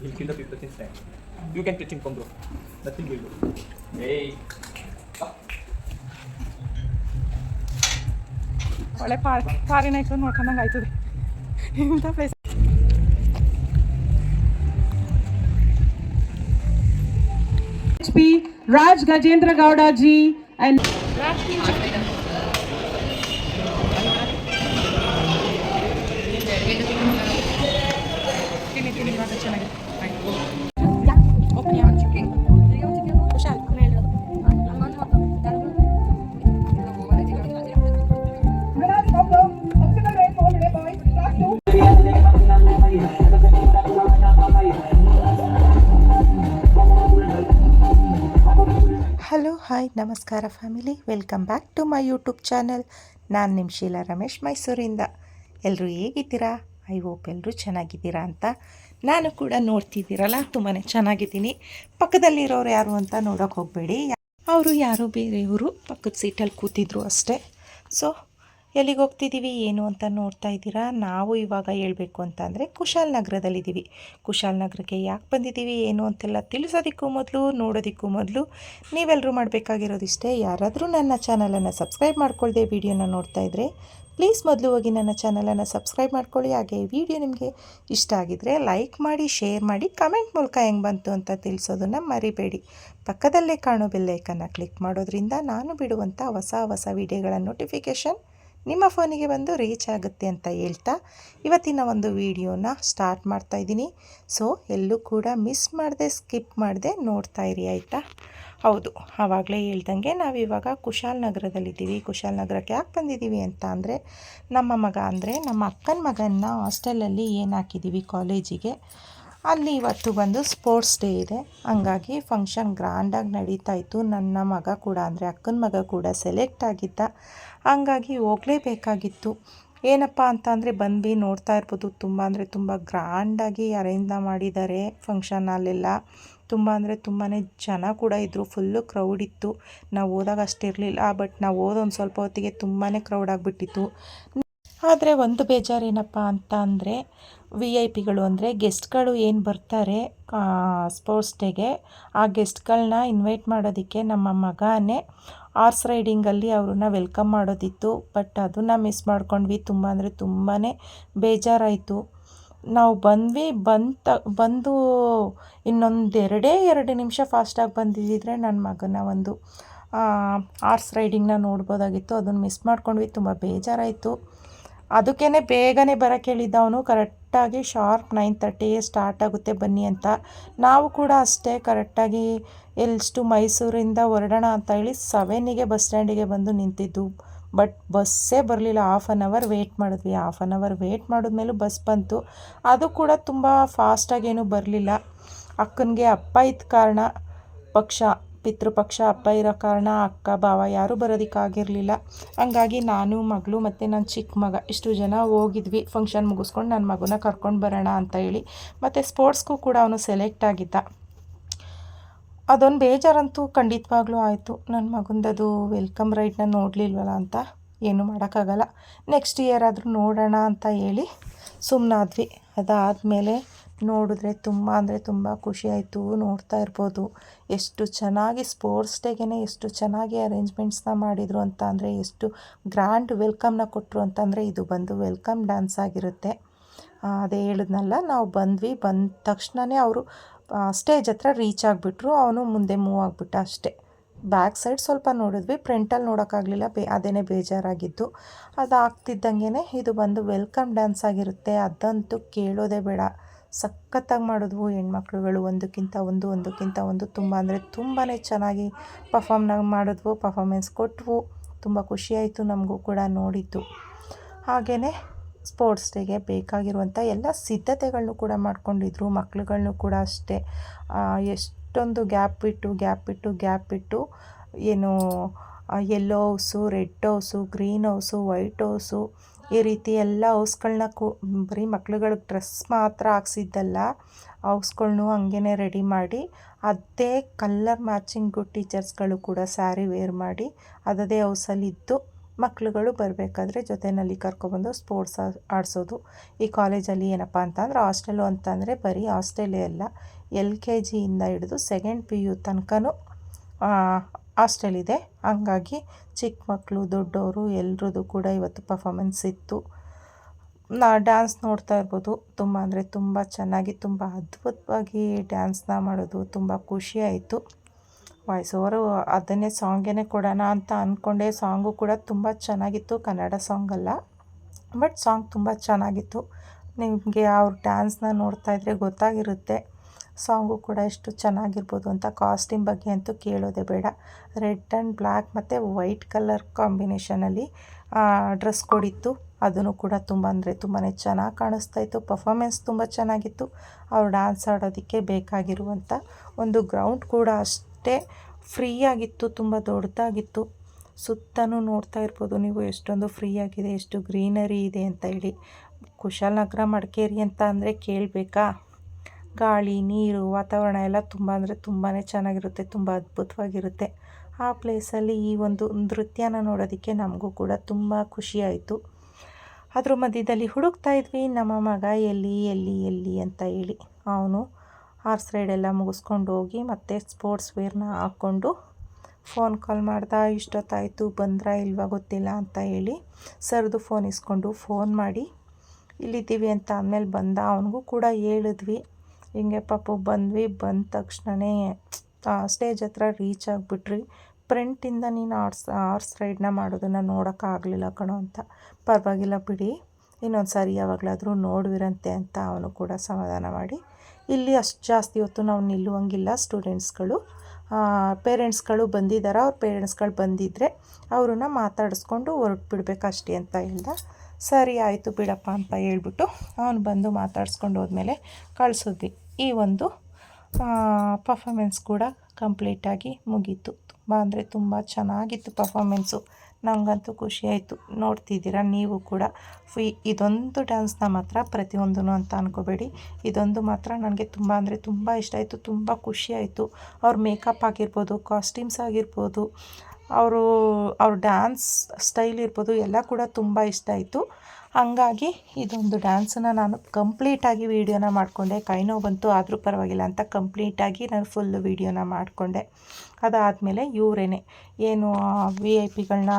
He'll kill the people since time. You can touch him, come bro. Nothing will do. Hey. ಒಳ್ಳೆ park ಪಾರಿನ ಇಟ್ಟು ನೋಡ್ಕೊಂಡಂಗೆ ಆಯ್ತದೆ ಇಂಥ place Raj Gajendra Gowda ji and ತಿನ್ನಿ ತಿನ್ನಿ ಚೆನ್ನಾಗಿದೆ ಹಾಯ್, ನಮಸ್ಕಾರ family. Welcome back to my YouTube channel. ನಾನು ನಿಮ್ಮ ಶೀಲಾ ರಮೇಶ್ ಮೈಸೂರಿಂದ. ಎಲ್ಲರೂ ಹೇಗಿದ್ದೀರಾ? ಐ ಹೋಪ್ ಎಲ್ಲರೂ ಚೆನ್ನಾಗಿದ್ದೀರಾ ಅಂತ ನಾನು ಕೂಡ ನೋಡ್ತಿದ್ದೀರಲ್ಲ ತುಂಬಾ ಚೆನ್ನಾಗಿದ್ದೀನಿ. ಪಕ್ಕದಲ್ಲಿರೋರು ಯಾರು ಅಂತ ನೋಡೋಕೆ ಹೋಗಬೇಡಿ. ಅವರು ಯಾರು ಬೇರೆಯವರು, ಪಕ್ಕದ ಸೀಟಲ್ಲಿ ಕೂತಿದ್ರು ಅಷ್ಟೇ. ಸೊ ಎಲ್ಲಿಗೆ ಹೋಗ್ತಿದ್ದೀವಿ, ಏನು ಅಂತ ನೋಡ್ತಾ ಇದ್ದೀರಾ? ನಾವು ಇವಾಗ ಹೇಳಬೇಕು ಅಂತ ಅಂದರೆ ಕುಶಾಲನಗರದಲ್ಲಿದ್ದೀವಿ ಕುಶಾಲನಗರಕ್ಕೆ ಯಾಕೆ ಬಂದಿದ್ದೀವಿ, ಏನು ಅಂತೆಲ್ಲ ತಿಳಿಸೋದಕ್ಕೂ ಮೊದಲು, ನೋಡೋದಕ್ಕೂ ಮೊದಲು ನೀವೆಲ್ಲರೂ ಮಾಡಬೇಕಾಗಿರೋದಿಷ್ಟೇ. ಯಾರಾದರೂ ನನ್ನ ಚಾನಲನ್ನು ಸಬ್ಸ್ಕ್ರೈಬ್ ಮಾಡ್ಕೊಳ್ಳದೆ ವಿಡಿಯೋನ ನೋಡ್ತಾ ಇದ್ದರೆ ಪ್ಲೀಸ್ ಮೊದಲು ಹೋಗಿ ನನ್ನ ಚಾನಲನ್ನು ಸಬ್ಸ್ಕ್ರೈಬ್ ಮಾಡ್ಕೊಳ್ಳಿ. ಹಾಗೆ ವಿಡಿಯೋ ನಿಮಗೆ ಇಷ್ಟ ಆಗಿದರೆ ಲೈಕ್ ಮಾಡಿ, ಶೇರ್ ಮಾಡಿ, ಕಮೆಂಟ್ ಮೂಲಕ ಹೆಂಗೆ ಬಂತು ಅಂತ ತಿಳಿಸೋದನ್ನು ಮರಿಬೇಡಿ. ಪಕ್ಕದಲ್ಲೇ ಕಾಣೋ ಬೆಲ್ಲೈಕನ್ನು ಕ್ಲಿಕ್ ಮಾಡೋದ್ರಿಂದ ನಾನು ಬಿಡುವಂಥ ಹೊಸ ಹೊಸ ವಿಡಿಯೋಗಳ ನೋಟಿಫಿಕೇಷನ್ ನಿಮ್ಮ ಫೋನಿಗೆ ಬಂದು ರೀಚ್ ಆಗುತ್ತೆ ಅಂತ ಹೇಳ್ತಾ ಇವತ್ತಿನ ಒಂದು ವಿಡಿಯೋನ ಸ್ಟಾರ್ಟ್ ಮಾಡ್ತಾ ಇದ್ದೀನಿ. ಸೊ, ಎಲ್ಲೂ ಕೂಡ ಮಿಸ್ ಮಾಡದೆ, ಸ್ಕಿಪ್ ಮಾಡದೆ ನೋಡ್ತಾ ಇರಿ, ಆಯಿತಾ? ಹೌದು, ಆವಾಗಲೇ ಹೇಳ್ದಂಗೆ ನಾವಿವಾಗ ಕುಶಾಲ್ ನಗರಕ್ಕೆ ಯಾಕೆ ಬಂದಿದ್ದೀವಿ ಅಂತ ಅಂದರೆ, ನಮ್ಮ ಮಗ ಅಂದರೆ ನಮ್ಮ ಅಕ್ಕನ ಮಗನ್ನ ಹಾಸ್ಟೆಲಲ್ಲಿ ಏನು ಹಾಕಿದ್ದೀವಿ ಕಾಲೇಜಿಗೆ? ಅಲ್ಲಿ ಇವತ್ತು ಬಂದು ಸ್ಪೋರ್ಟ್ಸ್ ಡೇ ಇದೆ. ಹಂಗಾಗಿ ಫಂಕ್ಷನ್ ಗ್ರ್ಯಾಂಡಾಗಿ ನಡೀತಾ ಇತ್ತು. ನನ್ನ ಮಗ ಕೂಡ, ಅಂದರೆ ಅಕ್ಕನ ಮಗ ಕೂಡ ಸೆಲೆಕ್ಟ್ ಆಗಿದ್ದ. ಹಂಗಾಗಿ ಹೋಗಲೇಬೇಕಾಗಿತ್ತು. ಏನಪ್ಪ ಅಂತ ಅಂದರೆ ಬಂದ್ವಿ, ನೋಡ್ತಾ ಇರ್ಬೋದು. ತುಂಬ ಅಂದರೆ ತುಂಬ ಗ್ರ್ಯಾಂಡಾಗಿ ಅರೇಂಜ್ನ ಮಾಡಿದ್ದಾರೆ ಫಂಕ್ಷನ್ ಅಲ್ಲೆಲ್ಲ ತುಂಬ ಅಂದರೆ ತುಂಬಾ ಜನ ಕೂಡ ಇದ್ದರು ಫುಲ್ಲು ಕ್ರೌಡ್ ಇತ್ತು. ನಾವು ಹೋದಾಗ ಅಷ್ಟಿರಲಿಲ್ಲ ಬಟ್ ನಾವು ಹೋದೊಂದು ಸ್ವಲ್ಪ ಹೊತ್ತಿಗೆ ತುಂಬಾ ಕ್ರೌಡ್ ಆಗಿಬಿಟ್ಟಿತ್ತು. ಆದರೆ ಒಂದು ಬೇಜಾರೇನಪ್ಪ ಅಂತ ಅಂದರೆ ವಿ ಐ ಪಿಗಳು ಅಂದರೆ ಗೆಸ್ಟ್ಗಳು ಏನು ಬರ್ತಾರೆ ಸ್ಪೋರ್ಟ್ಸ್ ಡೇಗೆ ಆ ಗೆಸ್ಟ್ಗಳನ್ನ ಇನ್ವೈಟ್ ಮಾಡೋದಕ್ಕೆ ನಮ್ಮ ಮಗನೇ ಹಾರ್ಸ್ ರೈಡಿಂಗಲ್ಲಿ ಅವ್ರನ್ನ ವೆಲ್ಕಮ್ ಮಾಡೋದಿತ್ತು. ಬಟ್ ಅದನ್ನು ಮಿಸ್ ಮಾಡ್ಕೊಂಡ್ವಿ. ತುಂಬ ಅಂದರೆ ತುಂಬಾ ಬೇಜಾರಾಯಿತು. ನಾವು ಬಂದ್ವಿ, ಬಂತ, ಬಂದು ಇನ್ನೊಂದು ಎರಡೇ ಎರಡು ನಿಮಿಷ ಫಾಸ್ಟಾಗಿ ಬಂದಿದ್ದಿದ್ರೆ ನನ್ನ ಮಗನ ಒಂದು ಹಾರ್ಸ್ ರೈಡಿಂಗ್ನ ನೋಡ್ಬೋದಾಗಿತ್ತು. ಅದನ್ನು ಮಿಸ್ ಮಾಡ್ಕೊಂಡ್ವಿ. ತುಂಬ ಬೇಜಾರಾಯಿತು. ಅದಕ್ಕೇ ಬೇಗನೆ ಬರೋಕ್ಕೆ ಹೇಳಿದ್ದ ಅವನು ಕರೆಕ್ಟಾಗಿ ಶಾರ್ಪ್ ನೈನ್ ತರ್ಟಿಗೆ ಸ್ಟಾರ್ಟ್ ಆಗುತ್ತೆ ಬನ್ನಿ ಅಂತ. ನಾವು ಕೂಡ ಅಷ್ಟೇ ಕರೆಕ್ಟಾಗಿ ಎಲ್ಸ್ಟು ಮೈಸೂರಿಂದ ಹೊರಡೋಣ ಅಂತ ಹೇಳಿ ಸೆವೆನಿಗೆ ಬಸ್ ಸ್ಟ್ಯಾಂಡಿಗೆ ಬಂದು ನಿಂತಿದ್ದು. ಬಟ್ ಬಸ್ಸೇ ಬರಲಿಲ್ಲ. ಹಾಫ್ ಆನ್ ಅವರ್ ವೆಯ್ಟ್ ಮಾಡಿದ್ವಿ. ಹಾಫ್ ಆನ್ ಅವರ್ ವೆಯ್ಟ್ ಮಾಡಿದ್ಮೇಲೂ ಬಸ್ ಬಂತು. ಅದು ಕೂಡ ತುಂಬ ಫಾಸ್ಟಾಗೇನು ಬರಲಿಲ್ಲ. ಅಕ್ಕನಿಗೆ ಅಪ್ಪ ಇದ್ದ ಕಾರಣ ಪಕ್ಷ ಪಿತೃಪಕ್ಷ, ಅಪ್ಪ ಇರೋ ಕಾರಣ ಅಕ್ಕ, ಭಾವ ಯಾರೂ ಬರೋದಕ್ಕಾಗಿರಲಿಲ್ಲ. ಹಂಗಾಗಿ ನಾನು, ಮಗಳು ಮತ್ತು ನನ್ನ ಚಿಕ್ಕ ಮಗ ಇಷ್ಟು ಜನ ಹೋಗಿದ್ವಿ. ಫಂಕ್ಷನ್ ಮುಗಿಸ್ಕೊಂಡು ನನ್ನ ಮಗುನ ಕರ್ಕೊಂಡು ಬರೋಣ ಅಂತ ಹೇಳಿ. ಮತ್ತು ಸ್ಪೋರ್ಟ್ಸ್ಗೂ ಕೂಡ ಅವನು ಸೆಲೆಕ್ಟ್ ಆಗಿದ್ದ. ಅದೊಂದು ಬೇಜಾರಂತೂ ಖಂಡಿತವಾಗ್ಲೂ ಆಯಿತು. ನನ್ನ ಮಗಂದದು ವೆಲ್ಕಮ್ ರೈಡ್ನ ನೋಡಲಿಲ್ವಲ್ಲ ಅಂತ ಏನೂ ಮಾಡೋಕ್ಕಾಗಲ್ಲ. ನೆಕ್ಸ್ಟ್ ಇಯರ್ ಆದರೂ ನೋಡೋಣ ಅಂತ ಹೇಳಿ ಸುಮ್ಮನಾದ್ವಿ ಅದಾದಮೇಲೆ ನೋಡಿದ್ರೆ ತುಂಬ ಅಂದರೆ ತುಂಬ ಖುಷಿ ಆಯಿತು, ನೋಡ್ತಾ ಇರ್ಬೋದು. ಎಷ್ಟು ಚೆನ್ನಾಗಿ ಸ್ಪೋರ್ಟ್ಸ್ ಡೇಗೇ ಎಷ್ಟು ಚೆನ್ನಾಗಿ ಅರೇಂಜ್ಮೆಂಟ್ಸ್ನ ಮಾಡಿದರು ಅಂತ ಅಂದರೆ, ಎಷ್ಟು ಗ್ರ್ಯಾಂಡ್ ವೆಲ್ಕಮ್ನ ಕೊಟ್ಟರು ಅಂತಂದರೆ ಇದು ಬಂದು ವೆಲ್ಕಮ್ ಡ್ಯಾನ್ಸ್ ಆಗಿರುತ್ತೆ. ಅದೇ ಹೇಳಿದ್ನಲ್ಲ, ನಾವು ಬಂದ್ವಿ, ಬಂದ ತಕ್ಷಣವೇ ಅವರು ಸ್ಟೇಜ್ ಹತ್ರ ರೀಚ್ ಆಗಿಬಿಟ್ರು, ಅವನು ಮುಂದೆ ಮೂವ್ ಆಗಿಬಿಟ್ಟ ಅಷ್ಟೇ. ಬ್ಯಾಕ್ ಸೈಡ್ ಸ್ವಲ್ಪ ನೋಡಿದ್ವಿ ಪ್ರಿಂಟಲ್ಲಿ ನೋಡೋಕ್ಕಾಗಲಿಲ್ಲ ಬೇ ಅದೇ ಬೇಜಾರಾಗಿದ್ದು. ಅದು ಆಗ್ತಿದ್ದಂಗೆ ಇದು ಬಂದು ವೆಲ್ಕಮ್ ಡ್ಯಾನ್ಸ್ ಆಗಿರುತ್ತೆ, ಅದಂತೂ ಕೇಳೋದೇ ಬೇಡ. ಸಖತ್ತಾಗಿ ಮಾಡಿದ್ವು ಹೆಣ್ಮಕ್ಳುಗಳು ಒಂದಕ್ಕಿಂತ ಒಂದು ಒಂದಕ್ಕಿಂತ ಒಂದು. ತುಂಬ ಅಂದರೆ ತುಂಬಾ ಚೆನ್ನಾಗಿ ಪಫಾಮ್ನ ಮಾಡಿದ್ವು ಪರ್ಫಾಮೆನ್ಸ್ ಕೊಟ್ಟವು ತುಂಬ ಖುಷಿಯಾಯಿತು ನಮಗೂ ಕೂಡ ನೋಡಿದ್ದು. ಹಾಗೆಯೇ ಸ್ಪೋರ್ಟ್ಸ್ ಡೇಗೆ ಬೇಕಾಗಿರುವಂಥ ಎಲ್ಲ ಸಿದ್ಧತೆಗಳನ್ನೂ ಕೂಡ ಮಾಡ್ಕೊಂಡಿದ್ರು ಮಕ್ಳುಗಳನ್ನು ಕೂಡ ಅಷ್ಟೇ. ಎಷ್ಟೊಂದು ಗ್ಯಾಪ್ ಬಿಟ್ಟು ಗ್ಯಾಪ್ ಬಿಟ್ಟು ಗ್ಯಾಪ್ ಬಿಟ್ಟು ಏನು yellow house red house green house white house ಈ ರೀತಿ ಎಲ್ಲ ಹೌಸ್ಗಳನ್ನ ಕೂ, ಬರೀ ಮಕ್ಳುಗಳಿಗೆ ಡ್ರೆಸ್ ಮಾತ್ರ ಹಾಕ್ಸಿದ್ದಲ್ಲ ಹೌಸ್ಗಳ್ನೂ ಹಂಗೇ ರೆಡಿ ಮಾಡಿ, ಅದೇ ಕಲ್ಲರ್ ಮ್ಯಾಚಿಂಗು ಟೀಚರ್ಸ್ಗಳು ಕೂಡ ಸ್ಯಾರಿ ವೇರ್ ಮಾಡಿ, ಅದದೇ ಹೌಸಲ್ಲಿದ್ದು ಮಕ್ಳುಗಳು ಬರಬೇಕಾದ್ರೆ ಜೊತೆಯಲ್ಲಿ ಕರ್ಕೊಬಂದು ಸ್ಪೋರ್ಟ್ಸ್ ಆಡಿಸೋದು. ಈ ಕಾಲೇಜಲ್ಲಿ ಏನಪ್ಪ ಅಂತಂದ್ರೆ ಹಾಸ್ಟೆಲು ಅಂತಂದರೆ ಬರೀ ಹಾಸ್ಟೆಲೇ ಅಲ್ಲ ಎಲ್ ಕೆ ಜಿಯಿಂದ ಹಿಡಿದು ಸೆಕೆಂಡ್ ಪಿ ಯು ತನಕನೂ ಹಾಸ್ಟೆಲ್ ಇದೆ. ಹಂಗಾಗಿ ಚಿಕ್ಕ ಮಕ್ಕಳು ದೊಡ್ಡವರು ಎಲ್ರದ್ದು ಕೂಡ ಇವತ್ತು ಪರ್ಫಾಮೆನ್ಸ್ ಇತ್ತು. ನಾ ಡ್ಯಾನ್ಸ್ ನೋಡ್ತಾ ಇರ್ಬೋದು. ತುಂಬ ಅಂದರೆ ತುಂಬ ಚೆನ್ನಾಗಿ, ತುಂಬ ಅದ್ಭುತವಾಗಿ ಡ್ಯಾನ್ಸ್ನ ಮಾಡೋದು ತುಂಬ ಖುಷಿ ಆಯಿತು. ವಾಯ್ಸ್ ಓವರು ಅದನ್ನೇ ಸಾಂಗೇನೆ ಕೊಡೋಣ ಅಂತ ಅಂದ್ಕೊಂಡೆ ಸಾಂಗು ಕೂಡ ತುಂಬ ಚೆನ್ನಾಗಿತ್ತು. ಕನ್ನಡ ಸಾಂಗ್ ಅಲ್ಲ. ಬಟ್ ಸಾಂಗ್ ತುಂಬ ಚೆನ್ನಾಗಿತ್ತು. ನಿಮಗೆ ಅವ್ರ ಡ್ಯಾನ್ಸ್ನ ನೋಡ್ತಾ ಇದ್ದರೆ ಗೊತ್ತಾಗಿರುತ್ತೆ. ಸಾಂಗು ಕೂಡ ಎಷ್ಟು ಚೆನ್ನಾಗಿರ್ಬೋದು ಅಂತ ಕಾಸ್ಟ್ಯೂಮ್ ಬಗ್ಗೆ ಅಂತೂ ಕೇಳೋದೇ ಬೇಡ. ರೆಡ್ ಆ್ಯಂಡ್ ಬ್ಲ್ಯಾಕ್ ಮತ್ತು ವೈಟ್ ಕಲರ್ ಕಾಂಬಿನೇಷನಲ್ಲಿ ಡ್ರೆಸ್ ಕೊಡಿತ್ತು. ಅದನ್ನು ಕೂಡ ತುಂಬ ಅಂದರೆ ತುಂಬಾ ಚೆನ್ನಾಗಿ ಕಾಣಿಸ್ತಾ ಇತ್ತು. ಪರ್ಫಾಮೆನ್ಸ್ ತುಂಬ ಚೆನ್ನಾಗಿತ್ತು. ಅವ್ರು ಡ್ಯಾನ್ಸ್ ಆಡೋದಕ್ಕೆ ಬೇಕಾಗಿರುವಂಥ ಒಂದು ಗ್ರೌಂಡ್ ಕೂಡ ಅಷ್ಟೇ ಫ್ರೀಯಾಗಿತ್ತು, ತುಂಬ ದೊಡ್ಡದಾಗಿತ್ತು. ಸುತ್ತಲೂ ನೋಡ್ತಾ ಇರ್ಬೋದು ನೀವು ಎಷ್ಟೊಂದು ಫ್ರೀಯಾಗಿದೆ, ಎಷ್ಟು ಗ್ರೀನರಿ ಇದೆ ಅಂತ ಹೇಳಿ. ಕುಶಾಲನಗರ ಮಡಿಕೇರಿ ಅಂತ ಅಂದರೆ ಕೇಳಬೇಕಾ? ಗಾಳಿ, ನೀರು, ವಾತಾವರಣ ಎಲ್ಲ ತುಂಬ ಅಂದರೆ ತುಂಬಾ ಚೆನ್ನಾಗಿರುತ್ತೆ, ತುಂಬ ಅದ್ಭುತವಾಗಿರುತ್ತೆ. ಆ ಪ್ಲೇಸಲ್ಲಿ ಈ ಒಂದು ನೃತ್ಯನ ನೋಡೋದಕ್ಕೆ ನಮಗೂ ಕೂಡ ತುಂಬ ಖುಷಿಯಾಯಿತು ಅದ್ರ ಮಧ್ಯದಲ್ಲಿ ಹುಡುಕ್ತಾ ಇದ್ವಿ, ನಮ್ಮ ಮಗ ಎಲ್ಲಿ ಎಲ್ಲಿ ಎಲ್ಲಿ ಅಂತ ಹೇಳಿ. ಅವನು ಹಾರ್ಸ್ ರೈಡ್ ಎಲ್ಲ ಮುಗಿಸ್ಕೊಂಡು ಹೋಗಿ ಮತ್ತೆ ಸ್ಪೋರ್ಟ್ಸ್ ವೇರ್ನ ಹಾಕ್ಕೊಂಡು ಫೋನ್ ಕಾಲ್ ಮಾಡ್ದ ಇಷ್ಟೊತ್ತಾಯಿತು, ಬಂದ್ರಾ ಇಲ್ವಾ ಗೊತ್ತಿಲ್ಲ ಅಂತ ಹೇಳಿ ಸರ್ದು ಫೋನ್ ಇಸ್ಕೊಂಡು ಫೋನ್ ಮಾಡಿ, ಇಲ್ಲಿದ್ದೀವಿ ಅಂತ ಅಂದಮೇಲೆ ಬಂದ, ಅವನಿಗೂ ಕೂಡ ಹೇಳಿದ್ವಿ. ಹಿಂಗೆ ಪಾಪು ಬಂದ್ವಿ, ಬಂದ ತಕ್ಷಣವೇ ಸ್ಟೇಜ್ ಹತ್ರ ರೀಚ್ ಆಗಿಬಿಟ್ರಿ. ಫ್ರಂಟಿಂದ ನೀನು ಆರ್ಸ್ ಆರ್ಸ್ ರೈಡ್ನ ಮಾಡೋದನ್ನು ನೋಡೋಕ್ಕಾಗಲಿಲ್ಲ ಕಣೋ ಅಂತ. ಪರವಾಗಿಲ್ಲ ಬಿಡಿ. ಇನ್ನೊಂದು ಸಾರಿ ಯಾವಾಗಲಾದರೂ ನೋಡುವಿರಂತೆ ಅಂತ ಅವನು ಕೂಡ ಸಮಾಧಾನ ಮಾಡಿ. ಇಲ್ಲಿ ಅಷ್ಟು ಜಾಸ್ತಿ ಹೊತ್ತು ನಾವು ನಿಲ್ಲುವಂಗಿಲ್ಲ ಸ್ಟೂಡೆಂಟ್ಸ್ಗಳು ಪೇರೆಂಟ್ಸ್ಗಳು ಬಂದಿದ್ದಾರೆ ಅವ್ರ ಪೇರೆಂಟ್ಸ್ಗಳು ಬಂದಿದ್ದರೆ ಅವ್ರನ್ನ ಮಾತಾಡಿಸ್ಕೊಂಡು ಹೊರಟು ಬಿಡಬೇಕಷ್ಟೇ ಅಂತ ಹೇಳ್ದ. ಸರಿ ಆಯಿತು ಬಿಡಪ್ಪ ಅಂತ ಹೇಳ್ಬಿಟ್ಟು ಅವನು ಬಂದು ಮಾತಾಡ್ಸ್ಕೊಂಡು ಹೋದ್ಮೇಲೆ ಕಳಿಸಿದ್ವಿ. ಈ ಒಂದು ಪರ್ಫಾಮೆನ್ಸ್ ಕೂಡ ಕಂಪ್ಲೀಟಾಗಿ ಮುಗೀತು. ತುಂಬ ಅಂದರೆ ತುಂಬ ಚೆನ್ನಾಗಿತ್ತು ಪರ್ಫಾಮೆನ್ಸು ನನಗಂತೂ ಖುಷಿಯಾಯಿತು ನೋಡ್ತಿದ್ದೀರಾ, ನೀವು ಕೂಡ. ಫಿ ಇದೊಂದು ಡ್ಯಾನ್ಸ್ನ ಮಾತ್ರ ಪ್ರತಿಯೊಂದೂ ಅಂತ ಅನ್ಕೋಬೇಡಿ. ಇದೊಂದು ಮಾತ್ರ ನನಗೆ ತುಂಬ ಅಂದರೆ ತುಂಬ ಇಷ್ಟ ಆಯಿತು. ತುಂಬ ಖುಷಿಯಾಯಿತು ಅವ್ರ ಮೇಕಪ್ ಆಗಿರ್ಬೋದು ಕಾಸ್ಟ್ಯೂಮ್ಸ್ ಆಗಿರ್ಬೋದು ಅವರು, ಅವ್ರ ಡ್ಯಾನ್ಸ್ ಸ್ಟೈಲ್ ಇರ್ಬೋದು, ಎಲ್ಲ ಕೂಡ ತುಂಬ ಇಷ್ಟ ಆಯಿತು. ಹಾಗಾಗಿ ಇದೊಂದು ಡ್ಯಾನ್ಸನ್ನು ನಾನು ಕಂಪ್ಲೀಟಾಗಿ ವೀಡಿಯೋನ ಮಾಡಿಕೊಂಡೆ. ಕೈ ನೋವು ಬಂತು, ಆದರೂ ಪರವಾಗಿಲ್ಲ ಅಂತ ಕಂಪ್ಲೀಟಾಗಿ ನಾನು ಫುಲ್ ವೀಡಿಯೋನ ಮಾಡಿಕೊಂಡೆ. ಅದಾದಮೇಲೆ ಇವರೇನೆ, ಏನು ವಿ ಐ ಪಿಗಳನ್ನ